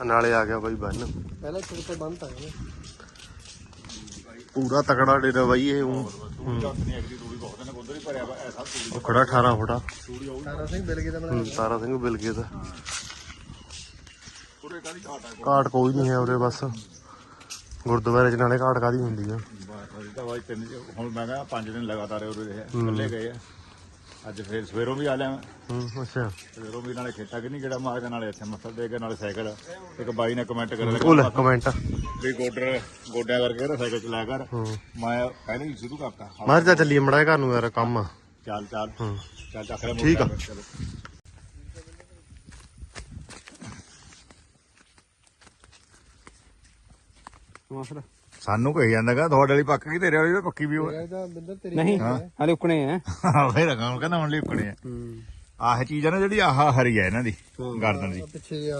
[SPEAKER 1] ਨਾਲੇ ਆ ਗਿਆ ਬਾਈ ਬੰਨ।
[SPEAKER 4] ਪਹਿਲਾਂ ਇੱਥੇ ਤੇ ਬੰਦ ਤਾਂ ਹੈ
[SPEAKER 1] ਪੂਰਾ ਤਕੜਾ ਡੇਰਾ ਬਾਈ ਇਹ ਉਹ ਖੜਾ 18 ਫੁੱਟਾ
[SPEAKER 4] ਤਾਰਾ ਸਿੰਘ ਬਿਲਗੇ ਦਾ
[SPEAKER 1] ਹੂੰ,
[SPEAKER 4] ਬਣਾਇਆ
[SPEAKER 1] ਤਾਰਾ ਸਿੰਘ ਬਿਲਗੇ ਦਾ
[SPEAKER 3] ਪੂਰੇ ਕਾਦੀ ਘਾਟ ਆ
[SPEAKER 1] ਘਾਟ ਕੋਈ ਨਹੀਂ ਹੈ ਉਰੇ ਬਸ। ਗੁਰਦੁਆਰੇ ਚ ਨਾਲੇ ਘਾਟ ਕਾਦੀ ਹੁੰਦੀ ਆ।
[SPEAKER 3] ਬਸ ਅਸੀਂ ਤਾਂ ਬਾਈ ਤਿੰਨ ਹੁਣ ਮੈਂ ਕਿਹਾ ਪੰਜ ਦਿਨ ਲਗਾਤਾਰ ਉਰੇ ਰਹੇ ਇਕੱਲੇ ਗਏ ਆ। ਅੱਜ ਫੇਰ ਸਵੇਰੋਂ ਵੀ ਆ ਲਿਆ ਮੈਂ।
[SPEAKER 1] ਹੂੰ ਅੱਛਾ।
[SPEAKER 3] ਸਵੇਰੋਂ ਵੀ ਨਾਲੇ ਖੇਤਾਂ ਕਿ ਨਹੀਂ ਕਿਹੜਾ ਮਾਰਦਾ ਨਾਲੇ ਇੱਥੇ ਮੱਥਾ ਦੇ ਕੇ ਨਾਲੇ ਸਾਈਕਲ। ਇੱਕ ਬਾਈ ਨੇ ਕਮੈਂਟ ਕਰਿਆ
[SPEAKER 1] ਉਹ ਲੈ ਕਮੈਂਟ
[SPEAKER 3] ਵੀ ਗੋਡਰ ਗੋਡਿਆਂ ਕਰਕੇ ਨਾ ਸਾਈਕਲ ਚਲਾਇਆ ਕਰ। ਮੈਂ ਪਹਿਲੇ ਹੀ ਸ਼ੁਰੂ ਕਰਤਾ।
[SPEAKER 1] ਮਾਰ ਜਾ ਚੱਲੀਏ ਮੜਾ ਘਰ ਨੂੰ ਯਾਰ ਕੰਮ। ਆ
[SPEAKER 3] ਚੱਲ ਚੱਲ।
[SPEAKER 1] ਹੂੰ।
[SPEAKER 3] ਚੱਲ ਚੱਕ ਲੈ
[SPEAKER 1] ਠੀਕ ਆ।
[SPEAKER 2] ਮਾਸੜ
[SPEAKER 3] ਸਾਨੂੰ ਕਹੀ ਜਾਂਦਾਗਾ ਤੁਹਾਡੇ ਵਾਲੀ ਪੱਕ ਗਈ ਤੇਰੇ ਵਾਲੀ ਤਾਂ ਪੱਕੀ ਵੀ ਹੋਵੇ
[SPEAKER 4] ਇਹਦਾ ਬਿੰਦਰ ਤੇਰੀ
[SPEAKER 2] ਨਹੀਂ ਹਲੇ ਉਕਣੇ ਆ।
[SPEAKER 3] ਆਵੇ ਰਕਮ ਕਹਿੰਦਾ ਹੁਣ ਲਿਪਣੇ ਆ। ਆਹ ਚੀਜ਼ ਆ ਨਾ ਜਿਹੜੀ ਆਹ ਹਰੀ ਆ ਇਹਨਾਂ ਦੀ ਗਰਦਨ ਦੀ।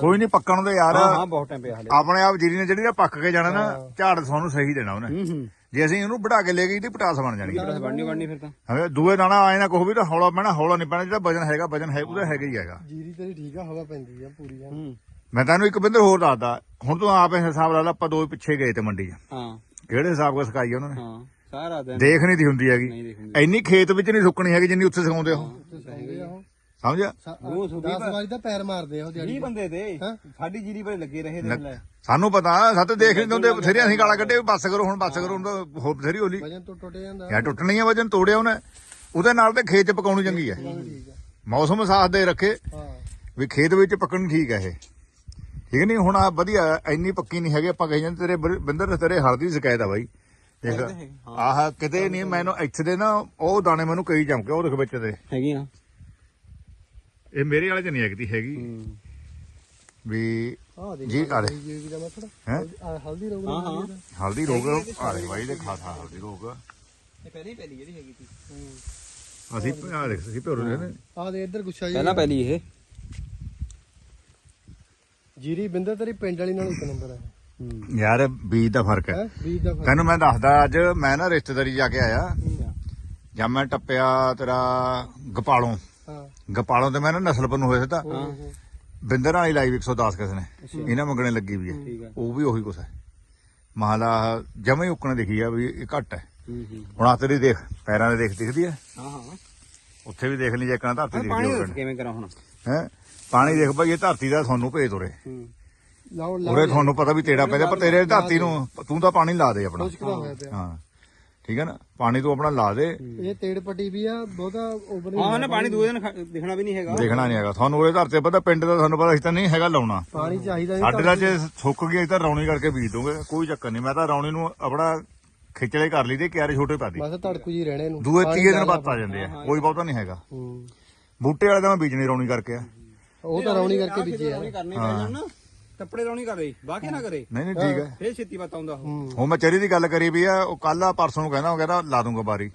[SPEAKER 3] ਕੋਈ ਨਹੀਂ ਪੱਕਣ ਤੇ ਯਾਰ
[SPEAKER 2] ਹਾਂ ਹਾਂ ਬਹੁਤ ਟਾਈਮ ਪਿਆ ਹਲੇ।
[SPEAKER 3] ਆਪਣੇ ਆਪ ਜੀਰੀ ਨੇ ਜਿਹੜੀ ਨਾ ਪੱਕ ਕੇ ਜਾਣਾ ਨਾ ਝਾੜ ਤੁਹਾਨੂੰ ਸਹੀ ਦੇਣਾ ਉਹਨੇ।
[SPEAKER 2] ਹੂੰ ਹੂੰ।
[SPEAKER 3] ਜੇ ਅਸੀਂ ਇਹਨੂੰ ਵਢਾ ਕੇ ਲੈ ਗਈ ਤੇ ਪਟਾਸ ਬਣ ਜਾਣੀ।
[SPEAKER 2] ਬਸ ਬਣਨੀ ਬਣਨੀ ਫਿਰ ਤਾਂ।
[SPEAKER 3] ਹਵੇ ਦੂਏ ਦਾਣਾ ਆਏ ਨਾ ਕੋਈ ਵੀ ਤਾਂ ਹੌਲਾ ਪੈਣਾ ਹੌਲਾ ਨਹੀਂ ਪੈਣਾ ਜਿਹੜਾ ਵਜਨ ਹੈਗਾ ਵਜਨ ਹੈ ਉਹਦਾ ਹੈਗਾ ਹੀ ਹੈਗਾ।
[SPEAKER 4] ਜੀਰੀ ਤੇਰੀ ਠੀਕ ਆ ਹਵਾ ਪੈਂਦੀ ਆ ਪੂਰੀ ਆ।
[SPEAKER 2] ਹੂੰ।
[SPEAKER 3] ਮੈਂ ਤੈਨੂੰ ਇੱਕ ਬਿੰਦਰ ਹੋਰ ਦੱਸਦਾ। ਹੁਣ ਤੂੰ ਆਪ ਇਹ ਹਿਸਾਬ ਲਾ ਲਾ ਆਪਾਂ ਦੋ ਪਿੱਛੇ ਗਏ ਤੇ ਮੰਡੀ 'ਚ।
[SPEAKER 2] ਹਾਂ।
[SPEAKER 3] ਕਿਹੜੇ ਹਿਸਾਬ ਨਾਲ ਸਿਖਾਈ ਆ ਉਹਨਾਂ ਨੇ?
[SPEAKER 2] ਹਾਂ ਸਾਰਾ ਦਿਨ।
[SPEAKER 3] ਦੇਖ ਨਹੀਂ ਦੀ ਹੁੰਦੀ
[SPEAKER 2] ਨਹੀਂ
[SPEAKER 3] ਹੈਗੀ
[SPEAKER 2] ਦੇਖੂੰਗੀ
[SPEAKER 3] ਇੰਨੀ ਖੇਤ ਵਿੱਚ ਨਹੀਂ ਸੁੱਕਣੀ ਹੈਗੀ ਜਿੰਨੀ ਉੱਥੇ ਸਿਖਾਉਂਦੇ ਉਹ ਸਮਝਿਆ?
[SPEAKER 2] ਉਹ ਸੁਬੀ
[SPEAKER 4] 10 ਵਾਰੀ ਤਾਂ ਪੈਰ ਮਾਰਦੇ ਆ ਉਹ
[SPEAKER 2] 20
[SPEAKER 4] ਦਿਹਾੜੀ
[SPEAKER 2] ਬੰਦੇ ਤੇ।
[SPEAKER 4] ਹਾਂ।
[SPEAKER 2] ਸਾਡੀ ਜੀਰੀ ਪਰ ਲੱਗੇ ਰਹੇ ਦੇਖ ਲੈ।
[SPEAKER 3] ਸਾਨੂੰ ਪਤਾ ਸੱਤ ਦੇਖ ਨਹੀਂ ਦਿੰਦੇ ਬਥੇਰੇ ਅਸੀਂ ਗਾਲਾਂ ਕੱਢੇ ਵੀ ਬੱਸ ਕਰੋ ਹੁਣ ਬੱਸ ਕਰੋ ਹੁਣ ਤਾਂ ਹੋਰ ਬਥੇਰੀ ਹੋਲੀ।
[SPEAKER 4] ਵਜਨ ਤੋਂ ਟੁੱਟ ਜਾਂਦਾ।
[SPEAKER 3] ਯਾ ਟੁੱਟਣੀ ਹੈ ਵਜਨ ਤੋੜਿਆ ਉਹਨੇ। ਉਹਦੇ ਨਾਲ ਤੇ ਖੇਤ 'ਚ ਪਕਾਉਣੀ ਚੰਗੀ ਹੈ
[SPEAKER 4] ਠੀਕ ਆ।
[SPEAKER 3] ਮੌਸਮ ਸਾਥ ਦੇ ਰੱਖੇ
[SPEAKER 4] ਹਾਂ।
[SPEAKER 3] ਵੀ ਖੇਤ ਵਿੱਚ ਪੱਕਣ ਠੀਕ ਹੈ ਇਹ। ਠੀਕ ਨਹੀਂ ਹੁਣ ਆ ਵਧੀਆ ਇੰਨੀ ਪੱਕੀ ਨਹੀਂ ਹੈਗੀ ਆਪਾਂ ਕਹੀ ਜਾਂਦੇ ਤੇਰੇ ਬਰ- ਬਿੰਦਰ ਤੇਰੇ ਹਲਦੀ ਦੀ ਸ਼ਿਕਾਇਤ ਆ ਬਾਈ। ਦੇਖ ਆਹ ਕਿਤੇ ਨਹੀਂ ਮੈਨੂੰ ਇੱਥੇ ਦੇ ਨਾ ਉਹ ਦਾਣੇ ਮੈਨੂੰ ਕਈ ਚਮਕੇ ਉਹ ਦੇਖ ਵਿੱਚ ਦੇ।
[SPEAKER 2] ਹੈਗੀ ਆ
[SPEAKER 3] ਇਹ ਮੇਰੇ ਵਾਲੇ ਚ ਨਹੀਂ ਹੈਗੀ ਹੈਗੀ।
[SPEAKER 2] ਹੂੰ।
[SPEAKER 3] ਵੀ
[SPEAKER 4] ਦੇਖ
[SPEAKER 3] ਜੀ ਆ ਲੈ
[SPEAKER 4] ਜੀ ਦਾ ਮਸੜਾ
[SPEAKER 3] ਹੈਂ?
[SPEAKER 4] ਆ ਹਲਦੀ ਰੋਗ
[SPEAKER 2] ਹਾਂ, ਹਾਂ।
[SPEAKER 3] ਹਲਦੀ ਰੋਗ ਆ ਲੈ ਬਾਈ ਦੇ ਖਾਸਾ ਹਲਦੀ ਰੋਗ।
[SPEAKER 2] ਇਹ ਪਹਿਲੀ ਪਹਿਲੀ ਜਿਹੜੀ ਹੈਗੀ ਸੀ
[SPEAKER 3] ਅਸੀਂ ਆ ਦੇਖ ਅਸੀਂ ਭੋਰੇ ਨੇ।
[SPEAKER 4] ਆ ਦੇ ਇੱਧਰ ਗੁੱਛਾ ਜੀ
[SPEAKER 2] ਪਹਿਲਾਂ ਪਹਿਲੀ ਇਹ।
[SPEAKER 4] ਜੀਰੀ ਬਿੰਦਰ ਤੇਰੀ ਪਿੰਡ ਵਾਲੀ ਨਾਲ ਇੱਕ ਨੰਬਰ ਹੈ।
[SPEAKER 3] ਯਾਰ ਬੀਜ ਦਾ ਫ਼ਰਕ ਹੈ।
[SPEAKER 4] ਹੈ? ਬੀਜ ਦਾ ਫ਼ਰਕ।
[SPEAKER 3] ਤੈਨੂੰ ਮੈਂ ਦੱਸਦਾ ਅੱਜ ਮੈਂ ਨਾ ਰਿਸ਼ਤੇਦਾਰੀ ਜਾ ਕੇ ਆਇਆ। ਜਾਂ ਮੈਂ ਟੱਪਿਆ ਤੇਰਾ ਗਪਾਲੋਂ।
[SPEAKER 4] ਹਾਂ।
[SPEAKER 3] ਗਪਾਲੋਂ ਤੇ ਮੈਂ ਨਾ ਨਸਲ ਪੰਨੂ ਹੋਇਆ ਸੀ ਤਾਂ।
[SPEAKER 4] ਹਾਂ
[SPEAKER 3] ਬਿੰਦਰ ਵਾਲੀ ਲਾਈਵ 110 ਕਿਸ ਨੇ। ਇਹਨਾਂ ਮੰਗਣੇ ਲੱਗੀ ਵੀ
[SPEAKER 2] ਠੀਕ
[SPEAKER 3] ਹੈ
[SPEAKER 2] ਹੈ
[SPEAKER 3] ਉਹ ਵੀ ਉਹੀ ਕੁਛ ਹੈ। ਮਹਲਾ ਜਮੇ ਉੱਕਣ ਦਿਖੀ ਆ ਵੀ ਇਹ ਘੱਟ ਹੈ।
[SPEAKER 2] ਹੂੰ ਹੂੰ।
[SPEAKER 3] ਹੁਣ ਆ ਤੇਰੀ ਦੇਖ ਪੈਰਾਂ ਦੇ ਦੇਖ ਦਿਖਦੀ ਹੈ।
[SPEAKER 2] ਹਾਂ ਹਾਂ।
[SPEAKER 3] ਉੱਥੇ ਵੀ ਦੇਖ ਲਈ ਜੇ ਕਣਾ ਧਰਤੀ
[SPEAKER 2] ਆਹ
[SPEAKER 3] ਦਿਖਦੀ
[SPEAKER 2] ਪਾਣੀ ਦੱਸ
[SPEAKER 3] ਹੋਵੇ
[SPEAKER 2] ਕਿਵੇਂ ਕਰਾਂ ਹੁਣ?
[SPEAKER 3] ਹੈ? ਪਾਣੀ ਦੇਖ ਭਾਈ ਇਹ ਧਰਤੀ ਦਾ ਤੁਹਾਨੂੰ ਭੇਜ
[SPEAKER 2] ਹੂੰ।
[SPEAKER 4] ਲਾਓ
[SPEAKER 3] ਉਰੇ
[SPEAKER 4] ਲਾਓ
[SPEAKER 3] ਤੁਹਾਨੂੰ ਪਤਾ ਵੀ ਤੇੜਾ ਪੈਦਾ ਪਰ ਤੇਰੇ ਧਰਤੀ ਨੂੰ ਤੂੰ ਤਾਂ ਪਾਣੀ ਲਾ ਦੇ ਆਪਣਾ।
[SPEAKER 4] ਮੁਸ਼ਕਲ ਹੋਇਆ ਪਿਆ।
[SPEAKER 3] ਹਾਂ। ਠੀਕ ਹੈ ਨਾ? ਪਾਣੀ ਤੂੰ ਆਪਣਾ ਲਾ ਦੇ।
[SPEAKER 4] ਇਹ ਤੇੜ ਪੱਟੀ ਵੀ ਆ ਬਹੁਤਾ ਓਵਰ
[SPEAKER 2] ਹਾਂ ਨਾ ਪਾਣੀ ਦੂਏ ਦਿਨ ਦਿਖਣਾ ਵੀ ਨਹੀਂ ਹੈਗਾ।
[SPEAKER 3] ਦੇਖਣਾ ਨਹੀਂ ਹੈਗਾ। ਤੁਹਾਨੂੰ ਉਰੇ ਧਰਤੇ ਪਤਾ ਪਿੰਡ ਦਾ ਤੁਹਾਨੂੰ ਪਤਾ ਤਾਂ ਨਹੀਂ ਹੈਗਾ ਲਾਉਣਾ।
[SPEAKER 4] ਪਾਣੀ ਚਾਹੀਦਾ ਨਹੀਂ
[SPEAKER 3] ਸਾਡੇ ਦਾ ਜੇ ਸੁੱਕ ਗਿਆ ਤਾਂ ਰੌਣੀ ਕਰਕੇ ਬੀਜ ਦੋਗੇ ਕੋਈ ਚੱਕਰ ਨਹੀਂ ਮੈਂ ਤਾਂ ਰੌਣੀ ਨੂੰ ਆਪਣਾ ਖਿਚੜੇ ਕਰ ਲਈ ਦੇ ਕਿਆਰੇ ਛੋਟੇ ਪਾ ਦੇ।
[SPEAKER 4] ਬਸ ਧੜਕੂ ਜੀ ਰਹਿਣੇ ਨੂੰ।
[SPEAKER 3] ਦੂਏ ਤੀਏ ਦਿਨ ਬਾਅਦ ਆ ਜਾਂਦੇ ਆ। ਕੋਈ ਬਹੁਤਾ ਨਹੀਂ ਹੈਗਾ। ਬੂਟੇ ਵਾਲੇ ਤਾਂ ਮੈਂ ਬੀਜਣੀ ਰੌਣੀ ਕਰਕੇ ਆ।
[SPEAKER 4] ਉਹ ਤਾਂ ਰੌਣੀ ਕਰਕੇ ਬੀਜੇ ਆ।
[SPEAKER 2] ਰੌਣੀ ਕਰਨੀ ਪੈ ਜਾਣ ਨਾ। ਕੱਪੜੇ ਰੌਣੀ ਕਰੇ ਬਾਕੀ ਨਾ ਕਰੇ।
[SPEAKER 3] ਨਹੀਂ ਨਹੀਂ ਠੀਕ ਹੈ।
[SPEAKER 2] ਫੇਰ ਛੇਤੀ ਬਾਤ ਆਉਂਦਾ ਉਹ।
[SPEAKER 4] ਹੂੰ।
[SPEAKER 3] ਹੁਣ ਮੈਂ ਚਰੀ ਦੀ ਗੱਲ ਕਰੀ ਵੀ ਆ ਉਹ ਕੱਲ ਆ ਪਰਸੋਂ ਨੂੰ ਕਹਿੰਦਾ ਉਹ ਕਹਿੰਦਾ ਲਾ ਦੂੰਗਾ ਬਾਰੀ।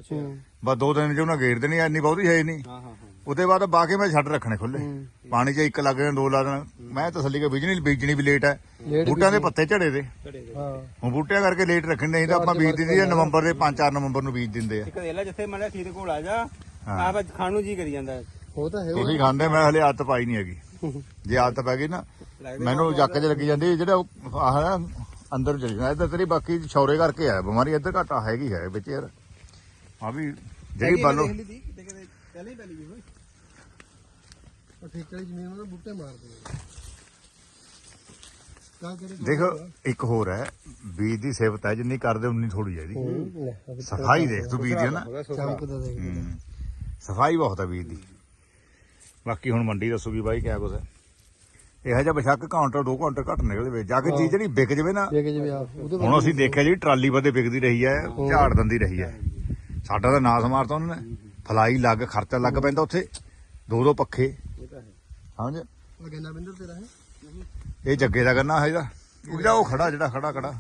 [SPEAKER 3] ਬਸ ਦੋ ਦਿਨ ਜੇ ਉਹਨਾਂ ਗੇੜ ਦੇਣੀ ਇੰਨੀ ਬਹੁਤੀ ਹੈ ਨਹੀਂ।
[SPEAKER 2] ਹਾਂ ਹਾਂ ਹਾਂ।
[SPEAKER 3] ਉਹਦੇ ਬਾਅਦ ਬਾਕੀ ਮੈਂ ਛੱਡ ਰੱਖਣੇ ਖੁੱਲੇ ਪਾਣੀ 'ਚ ਇੱਕ ਲੱਗ ਜਾਣਾ ਦੋ ਲਾ ਦੇਣਾ। ਮੈਂ ਤਸੱਲੀ ਕੇ ਬੀਜਣੀ ਬੀਜਣੀ ਵੀ ਲੇਟ ਹੈ। ਬੂਟਿਆਂ ਦੇ ਪੱਤੇ ਝੜੇ ਦੇ। ਹੁਣ ਬੂਟਿਆਂ ਕਰਕੇ ਲੇਟ ਰੱਖਣ ਨਹੀਂ ਤਾਂ ਆਪਾਂ ਬੀਜ ਦਿੰਦੇ ਆ ਨਵੰਬਰ ਦੇ 5-4 ਨਵੰਬਰ ਨੂੰ ਬੀਜ ਦਿੰਦੇ ਆ।
[SPEAKER 2] ਇੱਕ ਦੇਲਾ ਜਿੱਥੇ ਮੜਿਆ ਖੀਰ ਕੋਲ ਆ ਜਾ। ਆਪ ਖਾਣ ਨੂੰ ਜੀ ਕਰੀ ਜਾਂਦਾ।
[SPEAKER 4] ਉਹ ਤਾਂ ਹੈ।
[SPEAKER 3] ਤੁਸੀਂ ਖਾਂਦੇ ਮੈਂ ਹਲੇ ਆਦਤ ਪਾਈ ਨਹੀਂ ਹੈਗੀ। ਜੇ ਆਦਤ ਪੈ ਗਈ ਨਾ ਮੈਨੂੰ ਜੱਕ 'ਚ ਲੱਗੀ ਜਾਂਦੀ ਜਿਹੜਾ ਉਹ ਆਹ ਨਾ ਅੰਦਰ ਚਲੀ ਜਾਂਦਾ। ਇੱਧਰ ਤੇਰੀ ਬਾਕੀ ਛੌਰੇ ਕਰਕੇ ਆ ਬਿਮਾਰੀ ਇੱਧਰ ਘਟਾ ਹੈਗੀ ਹੈ ਵਿੱਚ ਯਾਰ। ਆ ਵੀ ਜਿਹੜੀ ਬਾਲੋ
[SPEAKER 2] ਦੇਖ ਲਈ ਦੀ ਕਿਤੇ ਕਿਤੇ ਪਹਿਲਾਂ ਹੀ ਪਹਿਲੀ ਜੀ ਹੋਈ।
[SPEAKER 4] ਉਹ ਠੇਕੇ ਵਾਲੀ ਜ਼ਮੀਨ ਉਹਨਾਂ ਬੂਟੇ ਮਾਰਦੇ ਆ ਤਾਂ ਤੇਰੇ
[SPEAKER 3] ਦੇਖੋ ਇੱਕ ਹੋਰ ਹੈ ਬੀਜ ਦੀ ਸਿਫਤ ਹੈ ਜਿੰਨੀ ਕਰਦੇ ਉਨੀ ਥੋੜੀ ਹੈ ਇਹਦੀ। ਸਫ਼ਾਈ ਦੇਖ ਤੂੰ ਬੀਜ ਦੀ ਨਾ। ਸਫ਼ਾਈ ਬਹੁਤ ਹੈ ਬੀਜ ਦੀ। ਬਾਕੀ ਹੁਣ ਮੰਡੀ ਦੱਸੂਗੀ ਬਾਈ ਕਿਆ ਕੁਛ ਹੈ। ਇਹੋ ਜਿਹਾ ਬਸ਼ੱਕ ਕਾਊਂਟਰ 2 ਘੰਟੇ ਘੱਟ ਨਿਕਲਦੇ ਵੇ। ਜਾ ਕੇ ਚੀਜ਼ ਜਿਹੜੀ ਵਿਕ ਜਵੇ ਨਾ
[SPEAKER 4] ਦੇਖ ਜਿਵੇਂ ਆ ਉਹਦੇ
[SPEAKER 3] ਹੁਣ ਅਸੀਂ ਦੇਖਿਆ ਜਿਹੜੀ ਟਰਾਲੀ ਵਧੇ ਵਿਕਦੀ ਰਹੀ ਹੈ ਝਾੜ ਦਿੰਦੀ ਰਹੀ ਹੈ। ਸਾਡਾ ਤਾਂ ਨਾਸ ਮਾਰਤਾ ਉਹਨਾਂ ਨੇ। ਫਲਾਈ ਲੱਗ ਖਰਚਾ ਲੱਗ ਪੈਂਦਾ ਉੱਥੇ। ਦੋ ਦੋ ਪੱਖੇ। ਸਮਝ?
[SPEAKER 4] ਗੰਨਾ ਬਿੰਦਰ ਤੇਰਾ ਹੈ?
[SPEAKER 3] ਇਹ ਜੱਗੇ ਦਾ ਗੰਨਾ ਹੈ ਇਹਦਾ ਉਹਦਾ ਉਹ ਖੜਾ ਜਿਹੜਾ ਖੜਾ ਖੜਾ।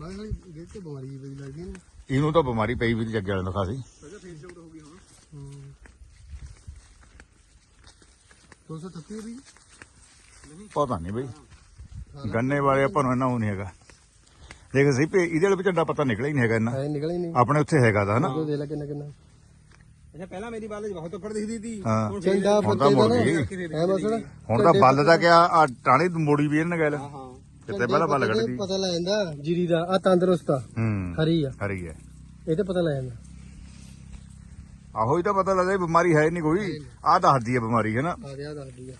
[SPEAKER 4] ਮੈਂ ਕਿਹਾ ਗੇਟ ਤੇ ਬਿਮਾਰੀ ਜਿਹੀ ਪਈ ਲੱਗਦੀ ਨੇ।
[SPEAKER 3] ਇਹਨੂੰ ਤਾਂ ਬਿਮਾਰੀ ਪਈ ਵੀ ਨੀ ਜੱਗੇ ਵਾਲੇ ਨੂੰ ਖਾਸੀ।
[SPEAKER 4] ਹੂੰ। 230 ਵੀ
[SPEAKER 3] ਪਤਾ ਨਹੀਂ ਬਈ। ਗੰਨੇ ਵਾਲੇ ਆਪਾਂ ਨੂੰ ਇੰਨਾ ਉਹ ਨਹੀਂ ਹੈਗਾ। ਦੇਖ ਸਹੀ ਪੇ ਇਹਦੇ ਵਾਲੇ ਵੀ ਝੰਡਾ ਪਤਾ ਨਿਕਲਿਆ ਹੀ ਨਹੀਂ ਹੈਗਾ ਇੰਨਾ।
[SPEAKER 4] ਹੈ ਨਿਕਲ ਹੀ ਨਹੀਂ।
[SPEAKER 3] ਆਪਣੇ ਉੱਥੇ ਹੈਗਾ ਦਾ ਹਨਾ?
[SPEAKER 4] ਉਹ ਦੇ ਲੈ ਕਿੰਨਾ ਕਿੰਨਾ।
[SPEAKER 2] ਅੱਛਾ ਪਹਿਲਾਂ ਮੇਰੀ ਬਾਲ ਬਹੁਤ ਉੱਪਰ ਦਿਖਦੀ ਸੀ।
[SPEAKER 3] ਹਾਂ।
[SPEAKER 2] ਹੁਣ
[SPEAKER 4] ਪੱਤੇ ਦਾ
[SPEAKER 3] ਮੁੜ
[SPEAKER 4] ਨਾ।
[SPEAKER 3] ਗਈ।
[SPEAKER 4] ਹੈ ਮਸਲਾ
[SPEAKER 3] ਹੁਣ ਤਾਂ ਬੱਲ ਦਾ ਕਿਆ ਆ ਟਾਣੀ ਮੋੜੀ ਵੀ ਇਹਨਾਂ ਗੱਲ।
[SPEAKER 2] ਹਾਂ ਹਾਂ।
[SPEAKER 3] ਕਿਤੇ ਪਹਿਲਾਂ ਬੱਲ ਕੱਢਦੀ।
[SPEAKER 4] ਪਤਾ ਲੈ ਜਾਂਦਾ ਜੀਰੀ ਦਾ। ਆ ਤੰਦਰੁਸਤ ਆ। ਹਰੀ ਆ।
[SPEAKER 3] ਹਰੀ ਹੈ
[SPEAKER 4] ਇਹ ਤੇ ਪਤਾ ਲੈ ਜਾਂਦਾ।
[SPEAKER 3] ਆਹੋ ਹੀ ਤਾਂ ਪਤਾ ਲੱਗਦਾ ਵੀ ਬਿਮਾਰੀ ਹੈ ਨਹੀਂ ਕੋਈ। ਆਹ ਦੱਸਦੀ ਹੈ ਬਿਮਾਰੀ ਹੈ ਨਾ?
[SPEAKER 4] ਆ ਗਿਆ ਦੱਸਦੀ ਆ।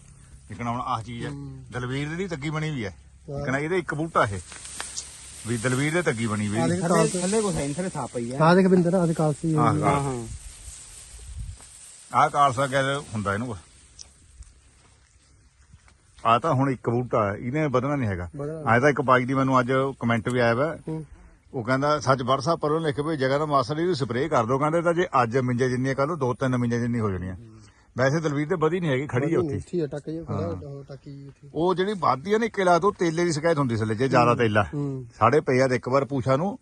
[SPEAKER 3] ਲੇਕਿਨ ਹੁਣ ਆਹ ਚੀਜ਼ ਹੈ।
[SPEAKER 4] ਹੂੰ।
[SPEAKER 3] ਦਲਵੀਰ ਦੀ ਤੱਗੀ ਬਣੀ ਵੀ ਹੈ। ਲੇਕਿਨ ਇਹਦੇ ਇੱਕ ਬੂਟਾ ਇਹ। ਵੀ ਦਲਵੀਰ ਦੇ ਤੱਗੀ ਬਣੀ ਵੀ ਹੈ।
[SPEAKER 2] ਥੱਲੇ ਕੋ ਥੱਲੇ ਥਾਪ ਪਈ ਆ
[SPEAKER 4] ਆ ਦੇਖ ਬਿੰਦਰ ਆ ਦੇਖ ਕਾਲਸੀ।
[SPEAKER 3] ਹਾਂ
[SPEAKER 2] ਹਾਂ।
[SPEAKER 3] ਆਹ ਕਾਲਸਾ ਕਹਿੰਦੇ ਹੁੰਦਾ ਇਹਨੂੰ ਆ ਤਾਂ ਹੁਣ ਇੱਕ ਬੂਟਾ ਹੈ। ਇਹਨੇ ਵਧਣਾ ਨਹੀਂ ਹੈਗਾ। ਆਇਆ ਤਾਂ ਇੱਕ ਬਾਈਕ ਦੀ ਮੈਨੂੰ ਅੱਜ ਕਮੈਂਟ ਵੀ ਆਇਆ ਵਾ।
[SPEAKER 4] ਹੂੰ।
[SPEAKER 3] ਉਹ ਕਹਿੰਦਾ ਸੱਚ ਵਰਸਾ ਪਰੋਂ ਲਿਖ ਵੀ ਜਗ੍ਹਾ ਦਾ ਮਾਸਟਰ ਇਹਨੂੰ ਸਪਰੇਅ ਕਰ ਦੋ ਕਹਿੰਦੇ ਤਾਂ ਜੇ ਅੱਜ ਮਿੰਜੇ ਜਿੰਨੀਆਂ ਕੱਲ ਨੂੰ ਦੋ ਤਿੰਨ ਮਿੰਜੇ ਜਿੰਨੀ ਹੋ ਜਾਣੀਆਂ। ਵੈਸੇ ਦਲਵੀਰ ਤੇ ਵਧੀ ਨਹੀਂ ਹੈਗੀ ਖੜੀ ਹੈ ਉੱਥੇ।
[SPEAKER 4] ਉੱਥੇ ਟੱਕ ਜੇ ਟੱਕੀ
[SPEAKER 3] ਉਹ ਜਿਹੜੀ ਵੱਧਦੀ ਹੈ ਨਾ ਕਿਲਾ ਤੋਂ ਤੇਲੇ ਦੀ ਸ਼ਿਕਾਇਤ ਹੁੰਦੀ ਸੀ ਜੇ ਜ਼ਿਆਦਾ ਤੇਲਾ। ਸਾਡੇ ਪਈ ਆ ਤੇ ਇੱਕ ਵਾਰ ਪੁੱਛਾ ਨੂੰ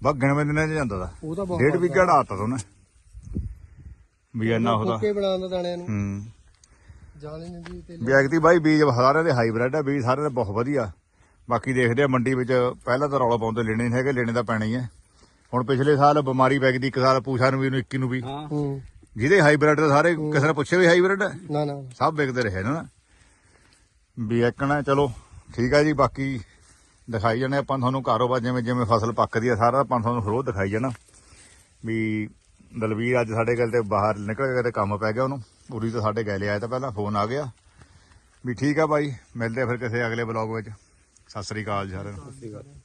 [SPEAKER 3] ਬਸ ਗਿਣਵੇਂ ਦਿਨਾਂ ਚ ਜਾਂਦਾ ਦਾ
[SPEAKER 4] ਤਾਂ
[SPEAKER 3] ਡੇਢ ਵੀ ਘੜਾਤਾ ਉਹਨੇ ਵੀ ਇੰਨਾ ਉਹਦਾ
[SPEAKER 4] ਕੋਕੇ ਬਣਾਉਂਦਾ ਦਾਣਿਆਂ ਨੂੰ।
[SPEAKER 3] ਹੂੰ।
[SPEAKER 4] ਜਾਣੇ ਨਹੀਂ ਦੀ ਤੇ
[SPEAKER 3] ਵਿਅਕਤੀ ਬਾਈ ਬੀਜ ਸਾਰਿਆਂ ਦੇ ਹਾਈਬ੍ਰਿਡ ਆ ਬੀਜ ਸਾਰਿਆਂ ਦੇ ਬਹੁਤ ਵਧੀਆ। ਬਾਕੀ ਦੇਖਦੇ ਆ ਮੰਡੀ ਵਿੱਚ ਪਹਿਲਾਂ ਤਾਂ ਰੌਲਾ ਪਾਉਂਦੇ ਲੈਣੇ ਨਹੀਂ ਹੈਗੇ ਲੈਣੇ ਤਾਂ ਪੈਣੇ ਹੀ ਹੈ ਹੁਣ ਪਿਛਲੇ ਸਾਲ ਬਿਮਾਰੀ ਪੈ ਗਈ ਤੀ ਇੱਕ ਸਾਲ ਪੂਛਾ ਨੂੰ ਵੀ ਨੂੰ 21 ਨੂੰ ਵੀ।
[SPEAKER 2] ਹਾਂ।
[SPEAKER 3] ਜਿਹਦੇ ਹਾਈਬ੍ਰਿਡ ਦੇ ਸਾਰੇ ਕਿਸੇ ਨੇ ਪੁੱਛਿਆ ਵੀ ਹਾਈਬ੍ਰਿਡ? ਹੈ
[SPEAKER 4] ਨਾ ਨਾ।
[SPEAKER 3] ਸਭ ਵਿਕਦੇ ਰਹੇ ਨਾ ਵੀ ਇੱਕਣਾ ਚਲੋ ਠੀਕ ਆ ਜੀ ਬਾਕੀ ਦਿਖਾਈ ਜਾਣੇ ਆਪਾਂ ਤੁਹਾਨੂੰ ਕਾਰੋਬਾਰ ਜਿਵੇਂ ਜਿਵੇਂ ਫਸਲ ਪੱਕਦੀ ਆ ਸਾਰਾ ਆਪਾਂ ਤੁਹਾਨੂੰ ਰੋਜ਼ ਦਿਖਾਈ ਜਾਣਾ। ਵੀ ਦਲਵੀਰ ਅੱਜ ਸਾਡੇ ਕੋਲ ਤੇ ਬਾਹਰ ਨਿਕਲ ਗਿਆ ਤੇ ਕੰਮ ਪੈ ਗਿਆ ਉਹਨੂੰ। ਉਰੀ ਤਾਂ ਸਾਡੇ ਗੈਲੇ ਆਇਆ ਤਾਂ ਪਹਿਲਾਂ ਫੋਨ ਆ ਗਿਆ। ਵੀ ਠੀਕ ਆ ਬਾਈ ਮਿਲਦੇ ਫਿਰ ਕਿਸੇ ਅਗਲੇ ਬਲੌਗ ਵਿੱਚ। ਸਤਿ ਸ੍ਰੀ ਅਕਾਲ ਜੀ ਸਾਰਿਆਂ ਨੂੰ।